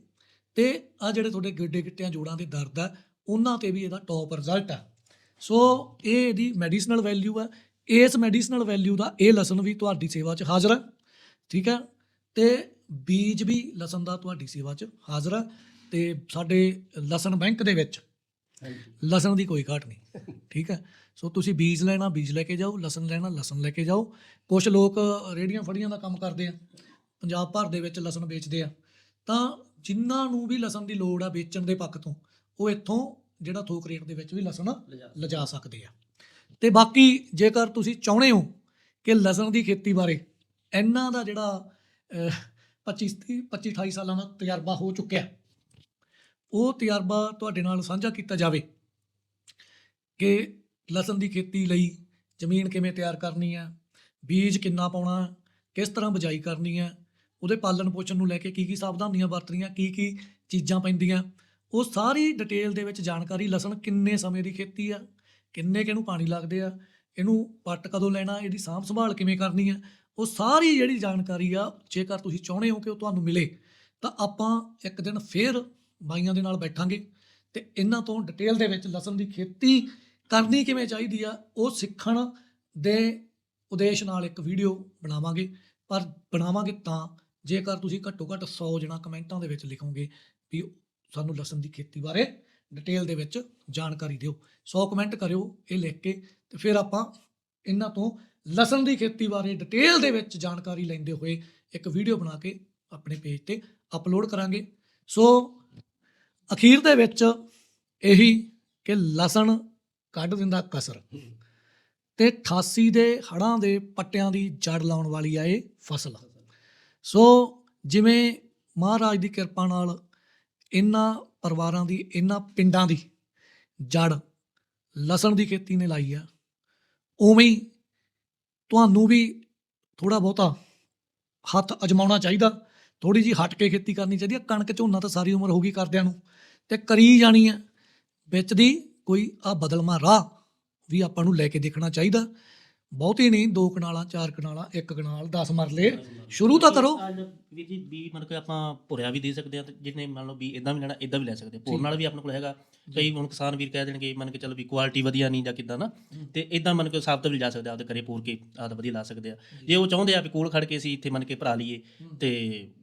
ਤੇ ਆ ਜਿਹੜੇ ਤੁਹਾਡੇ ਗਿੱਡੇ ਗਿੱਟਿਆਂ ਜੋੜਾਂ ਦੇ ਦਰਦ ਆ ਉਹਨਾਂ ਤੇ ਵੀ ਇਹਦਾ ਟੌਪ ਰਿਜ਼ਲਟ ਆ। ਸੋ ਇਹ ਇਹਦੀ ਮੈਡੀਸਨਲ ਵੈਲਿਊ ਆ। ਇਸ ਮੈਡੀਸਨਲ ਵੈਲਿਊ ਦਾ ਇਹ ਲਸਣ ਵੀ ਤੁਹਾਡੀ ਸੇਵਾ 'ਚ ਹਾਜ਼ਰ ਆ। ਠੀਕ ਆ? ਤੇ ਬੀਜ ਵੀ ਲਸਣ ਦਾ ਤੁਹਾਡੀ ਸੇਵਾ 'ਚ ਹਾਜ਼ਰ ਆ। ਤੇ ਸਾਡੇ ਲਸਣ ਬੈਂਕ ਦੇ ਵਿੱਚ ਲਸਣ ਦੀ ਕੋਈ ਘਾਟ ਨਹੀਂ। ਠੀਕ ਹੈ ਸੋ ਤੁਸੀਂ ਬੀਜ ਲੈਣਾ ਬੀਜ ਲੈ ਕੇ ਜਾਓ ਲਸਣ ਲੈਣਾ ਲਸਣ ਲੈ ਕੇ ਜਾਓ। ਕੁਝ ਲੋਕ ਰੇੜੀਆਂ ਫੜੀਆਂ ਦਾ ਕੰਮ ਕਰਦੇ ਆ। ਪੰਜਾਬ ਭਰ ਦੇ ਵਿੱਚ ਲਸਣ ਵੇਚਦੇ ਆ। ਤਾਂ ਜਿਨ੍ਹਾਂ ਨੂੰ ਵੀ ਲਸਣ ਦੀ ਲੋੜ ਆ ਵੇਚਣ ਦੇ ਪੱਖ ਤੋਂ ਉਹ ਇੱਥੋਂ ਜਿਹੜਾ ਥੋਕ ਰੇਟ ਦੇ ਵਿੱਚ ਵੀ ਲਸਣ ਲਿਜਾ ਸਕਦੇ। ਆ। ਤੇ ਬਾਕੀ ਜੇਕਰ ਤੁਸੀਂ ਚਾਹੁੰਦੇ ਹੋ ਕਿ ਲਸਣ ਦੀ ਖੇਤੀ ਬਾਰੇ ਇਹਨਾਂ ਦਾ ਜਿਹੜਾ ਅਹ, 25 30 25 28 ਸਾਲਾਂ ਦਾ ਤਜਰਬਾ ਹੋ ਚੁੱਕਿਆ ਉਹ ਤਜਰਬਾ ਤੁਹਾਡੇ ਨਾਲ ਸਾਂਝਾ ਕੀਤਾ ਜਾਵੇ ਕਿ ਲਸਣ ਦੀ ਖੇਤੀ ਲਈ ਜ਼ਮੀਨ ਕਿਵੇਂ ਤਿਆਰ ਕਰਨੀ ਹੈ ਬੀਜ ਕਿੰਨਾ ਪਾਉਣਾ ਕਿਸ ਤਰ੍ਹਾਂ ਬਜਾਈ ਕਰਨੀ ਹੈ ਉਹਦੇ ਪਾਲਣ ਪੋਸ਼ਣ ਨੂੰ ਲੈ ਕੇ ਕੀ ਕੀ ਸਾਵਧਾਨੀਆਂ ਵਰਤਣੀਆਂ ਕੀ ਕੀ ਚੀਜ਼ਾਂ ਪੈਂਦੀਆਂ ਉਹ ਸਾਰੀ ਡਿਟੇਲ ਦੇ ਵਿੱਚ ਜਾਣਕਾਰੀ ਲਸਣ ਕਿੰਨੇ ਸਮੇਂ ਦੀ ਖੇਤੀ ਆ, ਕਿੰਨੇ ਕਿ ਇਹਨੂੰ ਪਾਣੀ ਲੱਗਦੇ ਆ, ਇਹਨੂੰ ਪੱਟ ਕਦੋਂ ਲੈਣਾ, ਇਹਦੀ ਸਾਂਭ ਸੰਭਾਲ ਕਿਵੇਂ ਕਰਨੀ ਆ, ਉਹ ਸਾਰੀ ਜਿਹੜੀ ਜਾਣਕਾਰੀ ਆ, ਜੇਕਰ ਤੁਸੀਂ ਚਾਹੁੰਦੇ ਹੋ ਕਿ ਉਹ ਤੁਹਾਨੂੰ ਮਿਲੇ, ਤਾਂ ਆਪਾਂ ਇੱਕ ਦਿਨ ਫੇਰ ਬਾਈਆਂ ਦੇ ਨਾਲ ਬੈਠਾਂਗੇ ਤੇ ਇਹਨਾਂ ਤੋਂ ਡਿਟੇਲ ਦੇ ਵਿੱਚ ਲਸਣ ਦੀ ਖੇਤੀ ਕਰਨੀ ਕਿਵੇਂ ਚਾਹੀਦੀ ਆ, ਉਹ ਸਿੱਖਣ ਦੇ ਉਦੇਸ਼ ਨਾਲ ਇੱਕ ਵੀਡੀਓ ਬਣਾਵਾਂਗੇ, ਪਰ ਬਣਾਵਾਂਗੇ ਤਾਂ ਜੇਕਰ ਤੁਸੀਂ ਘੱਟੋ ਘੱਟ 100 ਜਣਾ ਕਮੈਂਟਾਂ ਦੇ ਵਿੱਚ ਲਿਖੋਗੇ ਵੀ ਸਾਨੂੰ ਲਸਣ ਦੀ ਖੇਤੀ ਬਾਰੇ ਡਿਟੇਲ ਦੇ ਵਿੱਚ ਜਾਣਕਾਰੀ ਦਿਓ। 100 ਕਮੈਂਟ ਕਰਿਓ ਇਹ ਲਿਖ ਕੇ ਤੇ ਫਿਰ ਆਪਾਂ ਇਹਨਾਂ ਤੋਂ ਲਸਣ ਦੀ ਖੇਤੀ ਬਾਰੇ ਡਿਟੇਲ ਦੇ ਵਿੱਚ ਜਾਣਕਾਰੀ ਲੈਂਦੇ ਹੋਏ ਇੱਕ ਵੀਡੀਓ ਬਣਾ ਕੇ ਆਪਣੇ ਪੇਜ ਤੇ ਅਪਲੋਡ ਕਰਾਂਗੇ। ਸੋ ਅਖੀਰ ਦੇ ਵਿੱਚ ਇਹੀ ਕਿ ਲਸਣ ਕੱਢ ਦਿੰਦਾ ਕਸਰ। ਤੇ 88 ਦੇ ਹੜਾਂ ਦੇ ਪੱਟਿਆਂ ਦੀ ਜੜ ਲਾਉਣ ਵਾਲੀ ਆ ਇਹ ਫਸਲ। ਸੋ ਜਿਵੇਂ ਮਹਾਰਾਜ ਦੀ ਕਿਰਪਾ ਨਾਲ ਇਹਨਾਂ ਪਰਿਵਾਰਾਂ ਦੀ ਇਹਨਾਂ ਪਿੰਡਾਂ ਦੀ ਜੜ ਲਸਣ ਦੀ ਖੇਤੀ ਨੇ ਲਾਈ ਆ। ਉਵੇਂ ਹੀ ਤੁਹਾਨੂੰ ਵੀ ਥੋੜਾ ਬਹੁਤਾ ਹੱਥ ਅਜਮਾਉਣਾ ਚਾਹੀਦਾ। ਥੋੜੀ ਜੀ ਹਟ ਕੇ ਖੇਤੀ ਕਰਨੀ ਚਾਹੀਦੀ ਹੈ ਕਣਕ, ਝੋਨਾ ਤਾਂ ਸਾਰੀ ਉਮਰ ਹੋ ਗਈ ਕਰਦਿਆਂ ਨੂੰ। ਤੇ ਕਰੀ ਜਾਣੀ ਆ। ਵਿੱਚ ਦੀ ਕੋਈ ਆ ਬਦਲਮਾ ਰਾਹ ਵੀ ਆਪਾਂ ਨੂੰ ਲੈ ਕੇ ਦੇਖਣਾ ਚਾਹੀਦਾ। ਬਹੁਤੀ ਨਹੀਂ ਦੋ ਕਨਾਲਾਂ ਚਾਰ ਕਨਾਲਾਂ ਇੱਕ ਕਨਾਲ 10 ਮਰਲੇ। ਸ਼ੁਰੂ ਤਾਂ ਕਰੋ। ਵੀਰ ਜੀ ਵੀ ਮਤਲਬ ਕਿ ਆਪਾਂ ਭੁਰਿਆ ਵੀ ਦੇ ਸਕਦੇ ਆ ਤੇ ਜਿਹਨੇ ਮੰਨ ਲਓ ਵੀ ਇਦਾਂ ਵੀ ਲੈਣਾ ਇਦਾਂ ਵੀ ਲੈ ਸਕਦੇ ਆ ਭੁਰ ਨਾਲ ਵੀ ਆਪਣੇ ਕੋਲ ਹੈਗਾ। ਕਈ ਹੁਣ ਕਿਸਾਨ ਵੀਰ ਕਹਿ ਦੇਣਗੇ ਮੰਨ ਕੇ ਚੱਲ ਵੀ ਕੁਆਲਿਟੀ ਵਧੀਆ ਨਹੀਂ ਜਾਂ ਕਿਦਾਂ ਨਾ। ਤੇ ਇਦਾਂ ਮੰਨ ਕੇ ਸਾਬਤ ਵੀ ਜਾ ਸਕਦੇ ਆ ਆਪਦੇ ਘਰੇ ਪੂਰ ਕੇ ਆਪਦਾ ਵਧੀਆ ਲਾ ਸਕਦੇ ਆ ਜੇ। ਉਹ ਚਾਹੁੰਦੇ ਆ ਵੀ ਕੋਲ ਖੜ ਕੇ ਅਸੀਂ ਇੱਥੇ ਮੰਨ ਕੇ ਭਰਾ ਲਈਏ ਤੇ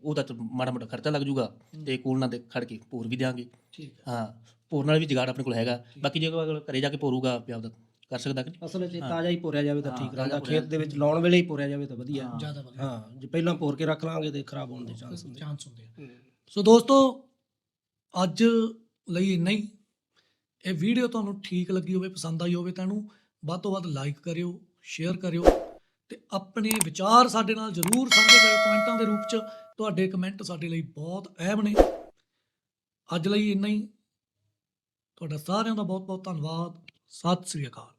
ਉਹਦਾ ਤਾਂ ਮਾੜਾ ਮੋਟਾ ਖਰਚਾ ਲੱਗ ਜਾਊਗਾ। ਤੇ ਕੋਲ ਨਾਲ ਦੇ ਖੜ ਕੇ ਪੂਰ ਵੀ ਦਿਆਂਗੇ। ਠੀਕ ਹਾਂ। ਪੂਰ ਨਾਲ ਵੀ ਜਗਾੜ ਆਪਣੇ ਕੋਲ ਹੈਗਾ। ਬਾਕੀ ਜੇ ਕੋਈ ਘਰੇ ਜਾ ਕੇ ਪੂਰੂਗਾ ਵੀ ਆਪਦਾ ਕਰ ਸਕਦਾ ਕਿ ਨਹੀਂ? ਅਸਲ ਵਿੱਚ ਇਹ ਤਾਜ਼ਾ ਹੀ ਪੋਰਿਆ ਜਾਵੇ ਤਾਂ ਹਾਂ, ਠੀਕ ਤਾਜ਼ਾ ਰਹਿੰਦਾ ਖੇਤ ਦੇ ਵਿੱਚ ਲਾਉਣ ਵੇਲੇ ਹੀ ਪੋਰਿਆ ਜਾਵੇ ਤਾਂ ਵਧੀਆ। ਹਾਂ। ਜ਼ਿਆਦਾ ਵਧੀਆ। ਹਾਂ ਜੇ ਪਹਿਲਾਂ ਪੋਰ ਕੇ ਰੱਖ ਲਾਂਗੇ ਤੇ ਖਰਾਬ ਹੋਣ ਦੇ ਚਾਂਸ ਹੁੰਦੇ ਚਾਂਸ ਹੁੰਦੇ ਆ। ਸੋ ਦੋਸਤੋ ਅੱਜ ਲਈ ਇੰਨਾ ਹੀ। ਇਹ ਵੀਡੀਓ ਤੁਹਾਨੂੰ ਠੀਕ ਲੱਗੀ ਹੋਵੇ ਪਸੰਦ ਆਈ ਹੋਵੇ ਤਾਂ ਇਹਨੂੰ ਵੱਧ ਤੋਂ ਵੱਧ ਲਾਈਕ ਕਰਿਓ ਸ਼ੇਅਰ ਕਰਿਓ ਤੇ ਆਪਣੇ ਵਿਚਾਰ ਸਾਡੇ ਨਾਲ ਜਰੂਰ ਸਾਂਝੇ ਕਰਿਓ ਕਮੈਂਟਾਂ ਦੇ ਰੂਪ 'ਚ। ਤੁਹਾਡੇ ਕਮੈਂਟ ਸਾਡੇ ਲਈ ਬਹੁਤ ਅਹਿਮ ਨੇ। ਅੱਜ ਲਈ ਇੰਨਾ ਹੀ। ਤੁਹਾਡਾ ਸਾਰਿਆਂ ਦਾ ਬਹੁਤ ਬਹੁਤ ਧੰਨਵਾਦ। ਸਤਿ ਸ੍ਰੀ ਅਕਾਲ।